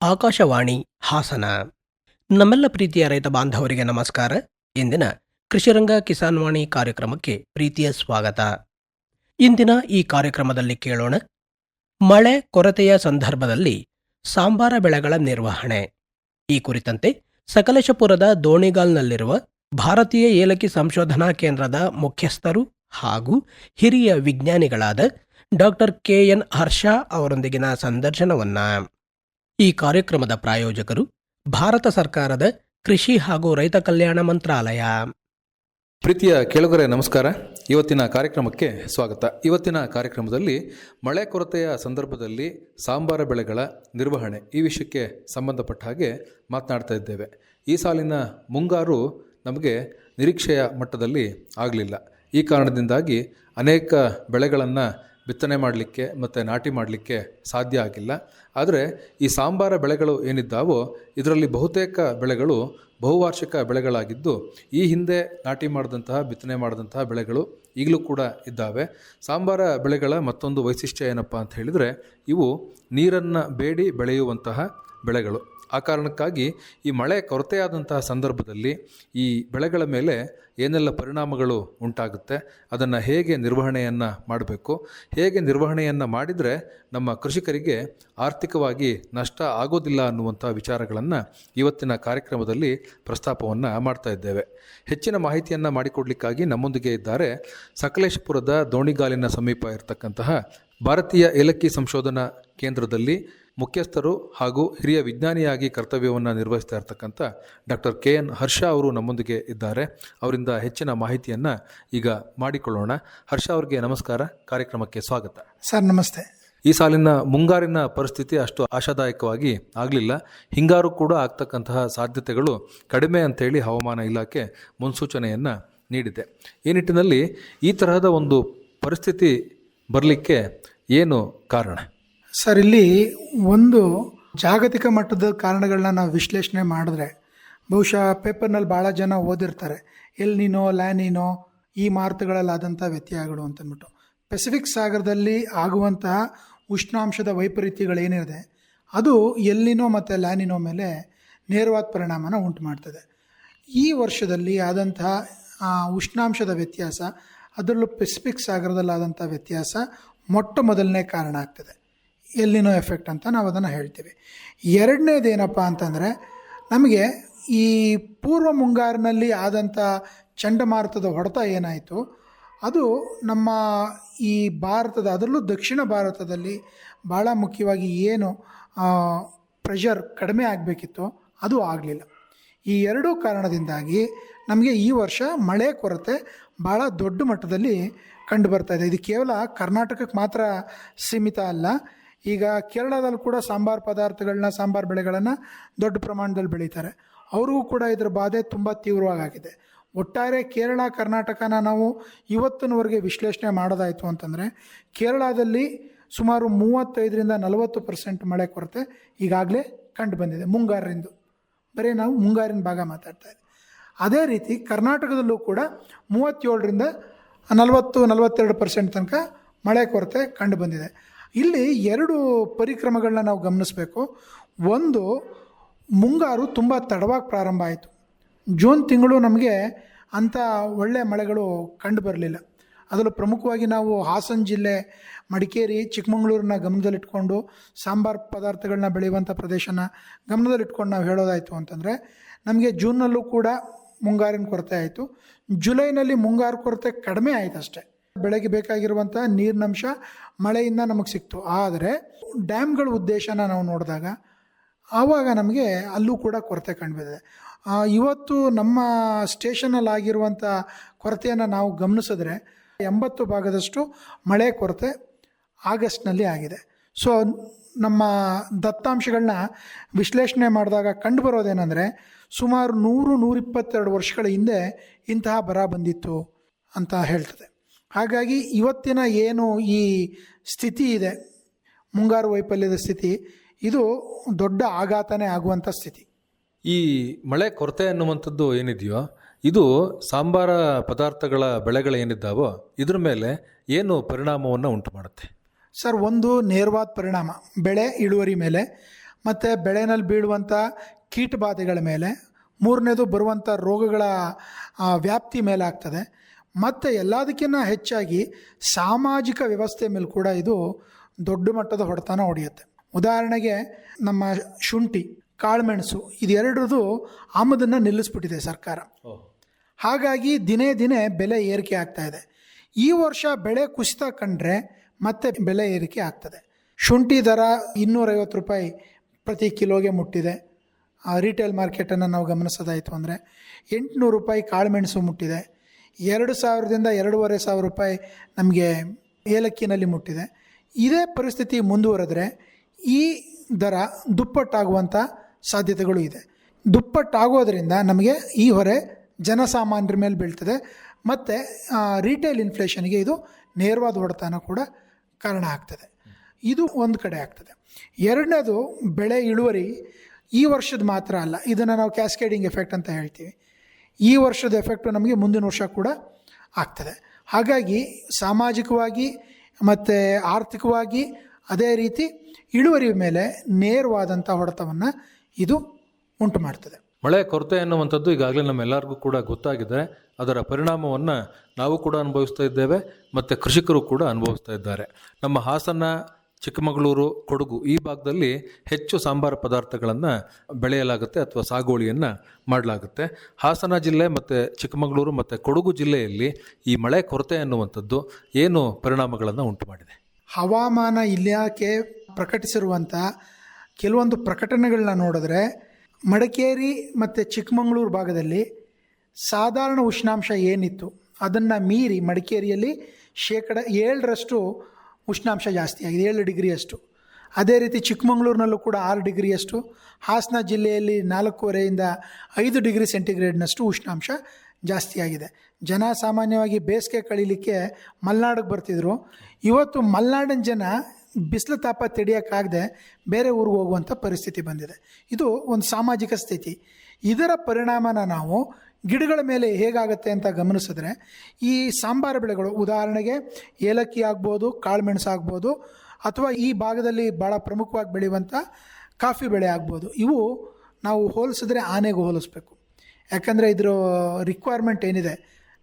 ಆಕಾಶವಾಣಿ ಹಾಸನ. ನಮ್ಮೆಲ್ಲ ಪ್ರೀತಿಯ ರೈತ ಬಾಂಧವರಿಗೆ ನಮಸ್ಕಾರ. ಇಂದಿನ ಕೃಷಿರಂಗ ಕಿಸಾನ್ ವಾಣಿ ಕಾರ್ಯಕ್ರಮಕ್ಕೆ ಪ್ರೀತಿಯ ಸ್ವಾಗತ. ಇಂದಿನ ಈ ಕಾರ್ಯಕ್ರಮದಲ್ಲಿ ಕೇಳೋಣ, ಮಳೆ ಕೊರತೆಯ ಸಂದರ್ಭದಲ್ಲಿ ಸಾಂಬಾರ ಬೆಳೆಗಳ ನಿರ್ವಹಣೆ. ಈ ಕುರಿತಂತೆ ಸಕಲೇಶಪುರದ ದೋಣಿಗಾಲ್ನಲ್ಲಿರುವ ಭಾರತೀಯ ಏಲಕ್ಕಿ ಸಂಶೋಧನಾ ಕೇಂದ್ರದ ಮುಖ್ಯಸ್ಥರು ಹಾಗೂ ಹಿರಿಯ ವಿಜ್ಞಾನಿಗಳಾದ ಡಾಕ್ಟರ್ ಕೆ ಎನ್ ಹರ್ಷ ಅವರೊಂದಿಗಿನ ಸಂದರ್ಶನವನ್ನ ಈ ಕಾರ್ಯಕ್ರಮದ ಪ್ರಾಯೋಜಕರು ಭಾರತ ಸರ್ಕಾರದ ಕೃಷಿ ಹಾಗೂ ರೈತ ಕಲ್ಯಾಣ ಮಂತ್ರಾಲಯ. ಪ್ರೀತಿಯ ಕೇಳುಗರೆ, ನಮಸ್ಕಾರ. ಇವತ್ತಿನ ಕಾರ್ಯಕ್ರಮಕ್ಕೆ ಸ್ವಾಗತ. ಇವತ್ತಿನ ಕಾರ್ಯಕ್ರಮದಲ್ಲಿ ಮಳೆ ಕೊರತೆಯ ಸಂದರ್ಭದಲ್ಲಿ ಸಾಂಬಾರ ಬೆಳೆಗಳ ನಿರ್ವಹಣೆ ಈ ವಿಷಯಕ್ಕೆ ಸಂಬಂಧಪಟ್ಟ ಹಾಗೆ ಮಾತನಾಡ್ತಾ ಇದ್ದೇವೆ. ಈ ಸಾಲಿನ ಮುಂಗಾರು ನಮಗೆ ನಿರೀಕ್ಷೆಯ ಮಟ್ಟದಲ್ಲಿ ಆಗಲಿಲ್ಲ. ಈ ಕಾರಣದಿಂದಾಗಿ ಅನೇಕ ಬೆಳೆಗಳನ್ನು ಬಿತ್ತನೆ ಮಾಡಲಿಕ್ಕೆ ಮತ್ತು ನಾಟಿ ಮಾಡಲಿಕ್ಕೆ ಸಾಧ್ಯ ಆಗಿಲ್ಲ. ಆದರೆ ಈ ಸಾಂಬಾರ ಬೆಳೆಗಳು ಏನಿದ್ದಾವೋ ಇದರಲ್ಲಿ ಬಹುತೇಕ ಬೆಳೆಗಳು ಬಹುವಾರ್ಷಿಕ ಬೆಳೆಗಳಾಗಿದ್ದು ಈ ಹಿಂದೆ ನಾಟಿ ಮಾಡಿದಂತಹ, ಬಿತ್ತನೆ ಮಾಡಿದಂತಹ ಬೆಳೆಗಳು ಈಗಲೂ ಕೂಡ ಇದ್ದಾವೆ. ಸಾಂಬಾರ ಬೆಳೆಗಳ ಮತ್ತೊಂದು ವೈಶಿಷ್ಟ್ಯ ಏನಪ್ಪ ಅಂತ ಹೇಳಿದರೆ ಇವು ನೀರನ್ನು ಬೇಡಿ ಬೆಳೆಯುವಂತಹ ಬೆಳೆಗಳು. ಆ ಕಾರಣಕ್ಕಾಗಿ ಈ ಮಳೆ ಕೊರತೆಯಾದಂತಹ ಸಂದರ್ಭದಲ್ಲಿ ಈ ಬೆಳೆಗಳ ಮೇಲೆ ಏನೆಲ್ಲ ಪರಿಣಾಮಗಳು ಉಂಟಾಗುತ್ತೆ, ಅದನ್ನು ಹೇಗೆ ನಿರ್ವಹಣೆಯನ್ನು ಮಾಡಬೇಕು, ಹೇಗೆ ನಿರ್ವಹಣೆಯನ್ನು ಮಾಡಿದರೆ ನಮ್ಮ ಕೃಷಿಕರಿಗೆ ಆರ್ಥಿಕವಾಗಿ ನಷ್ಟ ಆಗೋದಿಲ್ಲ ಅನ್ನುವಂಥ ವಿಚಾರಗಳನ್ನು ಇವತ್ತಿನ ಕಾರ್ಯಕ್ರಮದಲ್ಲಿ ಪ್ರಸ್ತಾಪವನ್ನು ಮಾಡ್ತಾ ಇದ್ದೇವೆ. ಹೆಚ್ಚಿನ ಮಾಹಿತಿಯನ್ನು ಮಾಡಿಕೊಡ್ಲಿಕ್ಕಾಗಿ ನಮ್ಮೊಂದಿಗೆ ಇದ್ದಾರೆ ಸಕಲೇಶಪುರದ ದೋಣಿಗಾಲಿನ ಸಮೀಪ ಇರತಕ್ಕಂತಹ ಭಾರತೀಯ ಏಲಕ್ಕಿ ಸಂಶೋಧನಾ ಕೇಂದ್ರದಲ್ಲಿ ಮುಖ್ಯಸ್ಥರು ಹಾಗೂ ಹಿರಿಯ ವಿಜ್ಞಾನಿಯಾಗಿ ಕರ್ತವ್ಯವನ್ನು ನಿರ್ವಹಿಸ್ತಾ ಇರ್ತಕ್ಕಂಥ ಡಾಕ್ಟರ್ ಕೆ ಎನ್ ಹರ್ಷ ಅವರು ನಮ್ಮೊಂದಿಗೆ ಇದ್ದಾರೆ. ಅವರಿಂದ ಹೆಚ್ಚಿನ ಮಾಹಿತಿಯನ್ನು ಈಗ ಮಾಡಿಕೊಳ್ಳೋಣ. ಹರ್ಷ ಅವರಿಗೆ ನಮಸ್ಕಾರ. ಕಾರ್ಯಕ್ರಮಕ್ಕೆ ಸ್ವಾಗತ. ಸರ್ ನಮಸ್ತೆ. ಈ ಸಾಲಿನ ಮುಂಗಾರಿನ ಪರಿಸ್ಥಿತಿ ಅಷ್ಟು ಆಶಾದಾಯಕವಾಗಿ ಆಗಲಿಲ್ಲ. ಹಿಂಗಾರು ಕೂಡ ಆಗ್ತಕ್ಕಂತಹ ಸಾಧ್ಯತೆಗಳು ಕಡಿಮೆ ಅಂತೇಳಿ ಹವಾಮಾನ ಇಲಾಖೆ ಮುನ್ಸೂಚನೆಯನ್ನು ನೀಡಿದೆ. ಈ ನಿಟ್ಟಿನಲ್ಲಿ ಈ ತರಹದ ಒಂದು ಪರಿಸ್ಥಿತಿ ಬರಲಿಕ್ಕೆ ಏನು ಕಾರಣ? ಸರ್, ಇಲ್ಲಿ ಒಂದು ಜಾಗತಿಕ ಮಟ್ಟದ ಕಾರಣಗಳನ್ನ ನಾವು ವಿಶ್ಲೇಷಣೆ ಮಾಡಿದ್ರೆ ಬಹುಶಃ ಪೇಪರ್ನಲ್ಲಿ ಭಾಳ ಜನ ಓದಿರ್ತಾರೆ. ಎಲ್ ನೀನೋ ಲ್ಯಾನಿನೋ ಈ ಮಾರುತಗಳಲ್ಲಾದಂಥ ವ್ಯತ್ಯಯಗಳು ಅಂತಂದ್ಬಿಟ್ಟು ಪೆಸಿಫಿಕ್ ಸಾಗರದಲ್ಲಿ ಆಗುವಂತಹ ಉಷ್ಣಾಂಶದ ವೈಪರೀತ್ಯಗಳೇನಿದೆ ಅದು ಎಲ್ಲಿನೋ ಮತ್ತು ಲ್ಯಾನಿನೋ ಮೇಲೆ ನೇರವಾದ ಪರಿಣಾಮನ ಉಂಟು ಮಾಡ್ತದೆ ಈ ವರ್ಷದಲ್ಲಿ ಆದಂತಹ ಉಷ್ಣಾಂಶದ ವ್ಯತ್ಯಾಸ, ಅದರಲ್ಲೂ ಪೆಸಿಫಿಕ್ ಸಾಗರದಲ್ಲಾದಂಥ ವ್ಯತ್ಯಾಸ ಮೊಟ್ಟ ಮೊದಲನೇ ಕಾರಣ ಆಗ್ತದೆ. ಎಲ್ಲಿನೋ ಎಫೆಕ್ಟ್ ಅಂತ ನಾವು ಅದನ್ನು ಹೇಳ್ತೀವಿ. ಎರಡನೇದೇನಪ್ಪ ಅಂತಂದರೆ, ನಮಗೆ ಈ ಪೂರ್ವ ಮುಂಗಾರಿನಲ್ಲಿ ಆದಂಥ ಚಂಡಮಾರುತದ ಹೊಡೆತ ಏನಾಯಿತು, ಅದು ನಮ್ಮ ಈ ಭಾರತದ, ಅದರಲ್ಲೂ ದಕ್ಷಿಣ ಭಾರತದಲ್ಲಿ ಭಾಳ ಮುಖ್ಯವಾಗಿ ಏನು ಪ್ರೆಷರ್ ಕಡಿಮೆ ಆಗಬೇಕಿತ್ತು, ಅದು ಆಗಲಿಲ್ಲ. ಈ ಎರಡೂ ಕಾರಣದಿಂದಾಗಿ ನಮಗೆ ಈ ವರ್ಷ ಮಳೆ ಕೊರತೆ ಭಾಳ ದೊಡ್ಡ ಮಟ್ಟದಲ್ಲಿ ಕಂಡು ಬರ್ತಾ ಇದೆ. ಇದು ಕೇವಲ ಕರ್ನಾಟಕಕ್ಕೆ ಮಾತ್ರ ಸೀಮಿತ ಅಲ್ಲ ಈಗ ಕೇರಳದಲ್ಲಿ ಕೂಡ ಸಾಂಬಾರು ಪದಾರ್ಥಗಳನ್ನ, ಸಾಂಬಾರು ಬೆಳೆಗಳನ್ನು ದೊಡ್ಡ ಪ್ರಮಾಣದಲ್ಲಿ ಬೆಳೀತಾರೆ. ಅವ್ರಿಗೂ ಕೂಡ ಇದರ ಬಾಧೆ ತುಂಬ ತೀವ್ರವಾಗಿದೆ. ಒಟ್ಟಾರೆ ಕೇರಳ, ಕರ್ನಾಟಕನ ನಾವು ಇವತ್ತಿನವರೆಗೆ ವಿಶ್ಲೇಷಣೆ ಮಾಡೋದಾಯಿತು ಅಂತಂದರೆ, ಕೇರಳದಲ್ಲಿ ಸುಮಾರು ಮೂವತ್ತೈದರಿಂದ ನಲವತ್ತು ಪರ್ಸೆಂಟ್ ಮಳೆ ಕೊರತೆ ಈಗಾಗಲೇ ಕಂಡು ಬಂದಿದೆ ಮುಂಗಾರರಿಂದು ಬರೀ ನಾವು ಮುಂಗಾರಿನ ಭಾಗ ಮಾತಾಡ್ತಾ ಇದ್ದೀವಿ ಅದೇ ರೀತಿ ಕರ್ನಾಟಕದಲ್ಲೂ ಕೂಡ ಮೂವತ್ತೇಳರಿಂದ ನಲವತ್ತು, ನಲವತ್ತೆರಡು ಪರ್ಸೆಂಟ್ ತನಕ ಮಳೆ ಕೊರತೆ ಕಂಡು ಬಂದಿದೆ ಇಲ್ಲಿ ಎರಡು ಪರಿಕ್ರಮಗಳನ್ನ ನಾವು ಗಮನಿಸಬೇಕು. ಒಂದು, ಮುಂಗಾರು ತುಂಬ ತಡವಾಗಿ ಪ್ರಾರಂಭ ಆಯಿತು. ಜೂನ್ ತಿಂಗಳು ನಮಗೆ ಅಂಥ ಒಳ್ಳೆಯ ಮಳೆಗಳು ಕಂಡು ಬರಲಿಲ್ಲ. ಅದರಲ್ಲೂ ಪ್ರಮುಖವಾಗಿ ನಾವು ಹಾಸನ ಜಿಲ್ಲೆ, ಮಡಿಕೇರಿ ಚಿಕ್ಕಮಗಳೂರನ್ನ ಗಮನದಲ್ಲಿಟ್ಕೊಂಡು ಸಾಂಬಾರು ಪದಾರ್ಥಗಳನ್ನ ಬೆಳೆಯುವಂಥ ಪ್ರದೇಶನ ಗಮನದಲ್ಲಿಟ್ಕೊಂಡು ನಾವು ಹೇಳೋದಾಯಿತು ಅಂತಂದರೆ, ನಮಗೆ ಜೂನ್ನಲ್ಲೂ ಕೂಡ ಮುಂಗಾರಿನ ಕೊರತೆ ಆಯಿತು. ಜುಲೈನಲ್ಲಿ ಮುಂಗಾರು ಕೊರತೆ ಕಡಿಮೆ ಆಯಿತು ಅಷ್ಟೇ ಬೆಳೆಗೆ ಬೇಕಾಗಿರುವಂಥ ನೀರಿನಂಶ ಮಳೆಯಿಂದ ನಮಗೆ ಸಿಕ್ತು. ಆದರೆ ಡ್ಯಾಮ್ಗಳ ಉದ್ದೇಶನ ನಾವು ನೋಡಿದಾಗ ಆವಾಗ ನಮಗೆ ಅಲ್ಲೂ ಕೂಡ ಕೊರತೆ ಕಂಡುಬಿದ್ದಿದೆ ಆ, ಇವತ್ತು ನಮ್ಮ ಸ್ಟೇಷನಲ್ಲಿ ಆಗಿರುವಂಥ ಕೊರತೆಯನ್ನು ನಾವು ಗಮನಿಸಿದ್ರೆ ಎಂಬತ್ತು ಭಾಗದಷ್ಟು ಮಳೆ ಕೊರತೆ ಆಗಸ್ಟ್ನಲ್ಲಿ ಆಗಿದೆ. ಸೊ ನಮ್ಮ ದತ್ತಾಂಶಗಳನ್ನ ವಿಶ್ಲೇಷಣೆ ಮಾಡಿದಾಗ ಕಂಡುಬರೋದೇನೆಂದರೆ ಸುಮಾರು ನೂರು ನೂರಿಪ್ಪತ್ತೆರಡು ವರ್ಷಗಳ ಹಿಂದೆ ಇಂತಹ ಬರ ಬಂದಿತ್ತು ಅಂತ ಹೇಳ್ತದೆ. ಹಾಗಾಗಿ ಇವತ್ತಿನ ಏನು ಈ ಸ್ಥಿತಿ ಇದೆ ಮುಂಗಾರು ವೈಫಲ್ಯದ ಸ್ಥಿತಿ ಇದು ದೊಡ್ಡ ಆಘಾತನೇ ಆಗುವಂಥ ಸ್ಥಿತಿ. ಈ ಮಳೆ ಕೊರತೆ ಅನ್ನುವಂಥದ್ದು ಏನಿದೆಯೋ ಇದು ಸಾಂಬಾರ ಪದಾರ್ಥಗಳ ಬೆಳೆಗಳೇನಿದ್ದಾವೋ ಇದ್ರ ಮೇಲೆ ಏನು ಪರಿಣಾಮವನ್ನು ಉಂಟು ಮಾಡುತ್ತೆ ಸರ್ ಒಂದು ನೇರವಾದ ಪರಿಣಾಮ ಬೆಳೆ ಇಳುವರಿ ಮೇಲೆ ಮತ್ತು ಬೆಳೆನಲ್ಲಿ ಬೀಳುವಂಥ ಕೀಟಬಾಧೆಗಳ ಮೇಲೆ ಮೂರನೇದು ಬರುವಂಥ ರೋಗಗಳ ವ್ಯಾಪ್ತಿ ಮೇಲೆ ಆಗ್ತದೆ ಮತ್ತು ಎಲ್ಲದಕ್ಕಿಂತ ಹೆಚ್ಚಾಗಿ ಸಾಮಾಜಿಕ ವ್ಯವಸ್ಥೆ ಮೇಲೆ ಕೂಡ ಇದು ದೊಡ್ಡ ಮಟ್ಟದ ಹೊಡೆತನ ಹೊಡೆಯುತ್ತೆ. ಉದಾಹರಣೆಗೆ ನಮ್ಮ ಶುಂಠಿ ಕಾಳುಮೆಣಸು ಇದೆರಡರದು ಆಮದನ್ನು ನಿಲ್ಲಿಸ್ಬಿಟ್ಟಿದೆ ಸರ್ಕಾರ. ಹಾಗಾಗಿ ದಿನೇ ದಿನೇ ಬೆಲೆ ಏರಿಕೆ ಆಗ್ತಾ ಇದೆ. ಈ ವರ್ಷ ಬೆಳೆ ಕುಸಿತ ಕಂಡ್ರೆ ಮತ್ತೆ ಬೆಲೆ ಏರಿಕೆ ಆಗ್ತದೆ. ಶುಂಠಿ ದರ ಇನ್ನೂರೈವತ್ತು ರೂಪಾಯಿ ಪ್ರತಿ ಕಿಲೋಗೆ ಮುಟ್ಟಿದೆ. ರಿಟೇಲ್ ಮಾರ್ಕೆಟನ್ನು ನಾವು ಗಮನಿಸೋದಾಯಿತು ಅಂದರೆ ಎಂಟುನೂರು ರೂಪಾಯಿ ಕಾಳುಮೆಣಸು ಮುಟ್ಟಿದೆ. ಎರಡು ಸಾವಿರದಿಂದ ಎರಡೂವರೆ ಸಾವಿರ ರೂಪಾಯಿ ನಮಗೆ ಏಲಕ್ಕಿನಲ್ಲಿ ಮುಟ್ಟಿದೆ. ಇದೇ ಪರಿಸ್ಥಿತಿ ಮುಂದುವರೆದ್ರೆ ಈ ದರ ದುಪ್ಪಟ್ಟಾಗುವಂಥ ಸಾಧ್ಯತೆಗಳು ಇದೆ. ದುಪ್ಪಟ್ಟಾಗೋದ್ರಿಂದ ನಮಗೆ ಈ ಹೊರೆ ಜನಸಾಮಾನ್ಯರ ಮೇಲೆ ಬೀಳ್ತದೆ. ಮತ್ತು ರಿಟೇಲ್ ಇನ್ಫ್ಲೇಷನ್ಗೆ ಇದು ನೇರವಾದ ಹೊಡೆತನ ಕೂಡ ಕಾರಣ ಆಗ್ತದೆ. ಇದು ಒಂದು ಕಡೆ ಆಗ್ತದೆ. ಎರಡನೇದು ಬೆಳೆ ಇಳುವರಿ ಈ ವರ್ಷದ ಮಾತ್ರ ಅಲ್ಲ. ಇದನ್ನು ನಾವು ಕ್ಯಾಸ್ಕೇಡಿಂಗ್ ಎಫೆಕ್ಟ್ ಅಂತ ಹೇಳ್ತೀವಿ. ಈ ವರ್ಷದ ಎಫೆಕ್ಟು ನಮಗೆ ಮುಂದಿನ ವರ್ಷ ಕೂಡ ಆಗ್ತದೆ. ಹಾಗಾಗಿ ಸಾಮಾಜಿಕವಾಗಿ ಮತ್ತು ಆರ್ಥಿಕವಾಗಿ ಅದೇ ರೀತಿ ಇಳುವರಿ ಮೇಲೆ ನೇರವಾದಂಥ ಹೊಡೆತವನ್ನು ಇದು ಉಂಟು ಮಾಡ್ತದೆ. ಮಳೆ ಕೊರತೆ ಅನ್ನುವಂಥದ್ದು ಈಗಾಗಲೇ ನಮ್ಮೆಲ್ಲರಿಗೂ ಕೂಡ ಗೊತ್ತಾಗಿದೆ. ಅದರ ಪರಿಣಾಮವನ್ನು ನಾವು ಕೂಡ ಅನುಭವಿಸ್ತಾ ಇದ್ದೇವೆ. ಮತ್ತು ಕೃಷಿಕರು ಕೂಡ ಅನುಭವಿಸ್ತಾ ಇದ್ದಾರೆ. ನಮ್ಮ ಹಾಸನ ಚಿಕ್ಕಮಗಳೂರು, ಕೊಡಗು ಈ ಭಾಗದಲ್ಲಿ ಹೆಚ್ಚು ಸಾಂಬಾರ ಪದಾರ್ಥಗಳನ್ನು ಬೆಳೆಯಲಾಗುತ್ತೆ ಅಥವಾ ಸಾಗುವಳಿಯನ್ನು ಮಾಡಲಾಗುತ್ತೆ. ಹಾಸನ ಜಿಲ್ಲೆ ಮತ್ತು ಚಿಕ್ಕಮಗಳೂರು ಮತ್ತು ಕೊಡಗು ಜಿಲ್ಲೆಯಲ್ಲಿ ಈ ಮಳೆ ಕೊರತೆ ಅನ್ನುವಂಥದ್ದು ಏನು ಪರಿಣಾಮಗಳನ್ನು ಉಂಟು ಮಾಡಿದೆ ಹವಾಮಾನ ಇಲಾಖೆ ಪ್ರಕಟಿಸಿರುವಂಥ ಕೆಲವೊಂದು ಪ್ರಕಟಣೆಗಳನ್ನ ನೋಡಿದ್ರೆ ಮಡಿಕೇರಿ ಮತ್ತು ಚಿಕ್ಕಮಗಳೂರು ಭಾಗದಲ್ಲಿ ಸಾಧಾರಣ ಉಷ್ಣಾಂಶ ಏನಿತ್ತು ಅದನ್ನು ಮೀರಿ ಮಡಿಕೇರಿಯಲ್ಲಿ ಶೇಕಡ ಏಳರಷ್ಟು ಉಷ್ಣಾಂಶ ಜಾಸ್ತಿ ಆಗಿದೆ, ಏಳು ಡಿಗ್ರಿಯಷ್ಟು ಅದೇ ರೀತಿ ಚಿಕ್ಕಮಗಳೂರಿನಲ್ಲೂ ಕೂಡ ಆರು ಡಿಗ್ರಿಯಷ್ಟು ಹಾಸನ ಜಿಲ್ಲೆಯಲ್ಲಿ ನಾಲ್ಕೂವರೆಯಿಂದ ಐದು ಡಿಗ್ರಿ ಸೆಂಟಿಗ್ರೇಡ್ನಷ್ಟು ಉಷ್ಣಾಂಶ ಜಾಸ್ತಿಯಾಗಿದೆ ಜನ ಸಾಮಾನ್ಯವಾಗಿ ಬೇಸಿಗೆ ಕಳೀಲಿಕ್ಕೆ ಮಲೆನಾಡಿಗೆ ಬರ್ತಿದ್ರು. ಇವತ್ತು ಮಲೆನಾಡಿನ ಜನ ಬಿಸಿಲು ತಾಪ ತಡೆಯೋಕ್ಕಾಗದೆ ಬೇರೆ ಊರಿಗೆ ಹೋಗುವಂಥ ಪರಿಸ್ಥಿತಿ ಬಂದಿದೆ. ಇದು ಒಂದು ಸಾಮಾಜಿಕ ಸ್ಥಿತಿ. ಇದರ ಪರಿಣಾಮನ ನಾವು ಗಿಡಗಳ ಮೇಲೆ ಹೇಗಾಗುತ್ತೆ ಅಂತ ಗಮನಿಸಿದ್ರೆ, ಈ ಸಾಂಬಾರ ಬೆಳೆಗಳು, ಉದಾಹರಣೆಗೆ ಏಲಕ್ಕಿ ಆಗ್ಬೋದು, ಕಾಳುಮೆಣಸು ಆಗ್ಬೋದು, ಅಥವಾ ಈ ಭಾಗದಲ್ಲಿ ಭಾಳ ಪ್ರಮುಖವಾಗಿ ಬೆಳೆಯುವಂಥ ಕಾಫಿ ಬೆಳೆ ಆಗ್ಬೋದು, ಇವು ನಾವು ಹೋಲಿಸಿದ್ರೆ ಆನೆಗೆ ಹೋಲಿಸ್ಬೇಕು. ಯಾಕಂದರೆ ಇದರ ರಿಕ್ವೈರ್ಮೆಂಟ್ ಏನಿದೆ,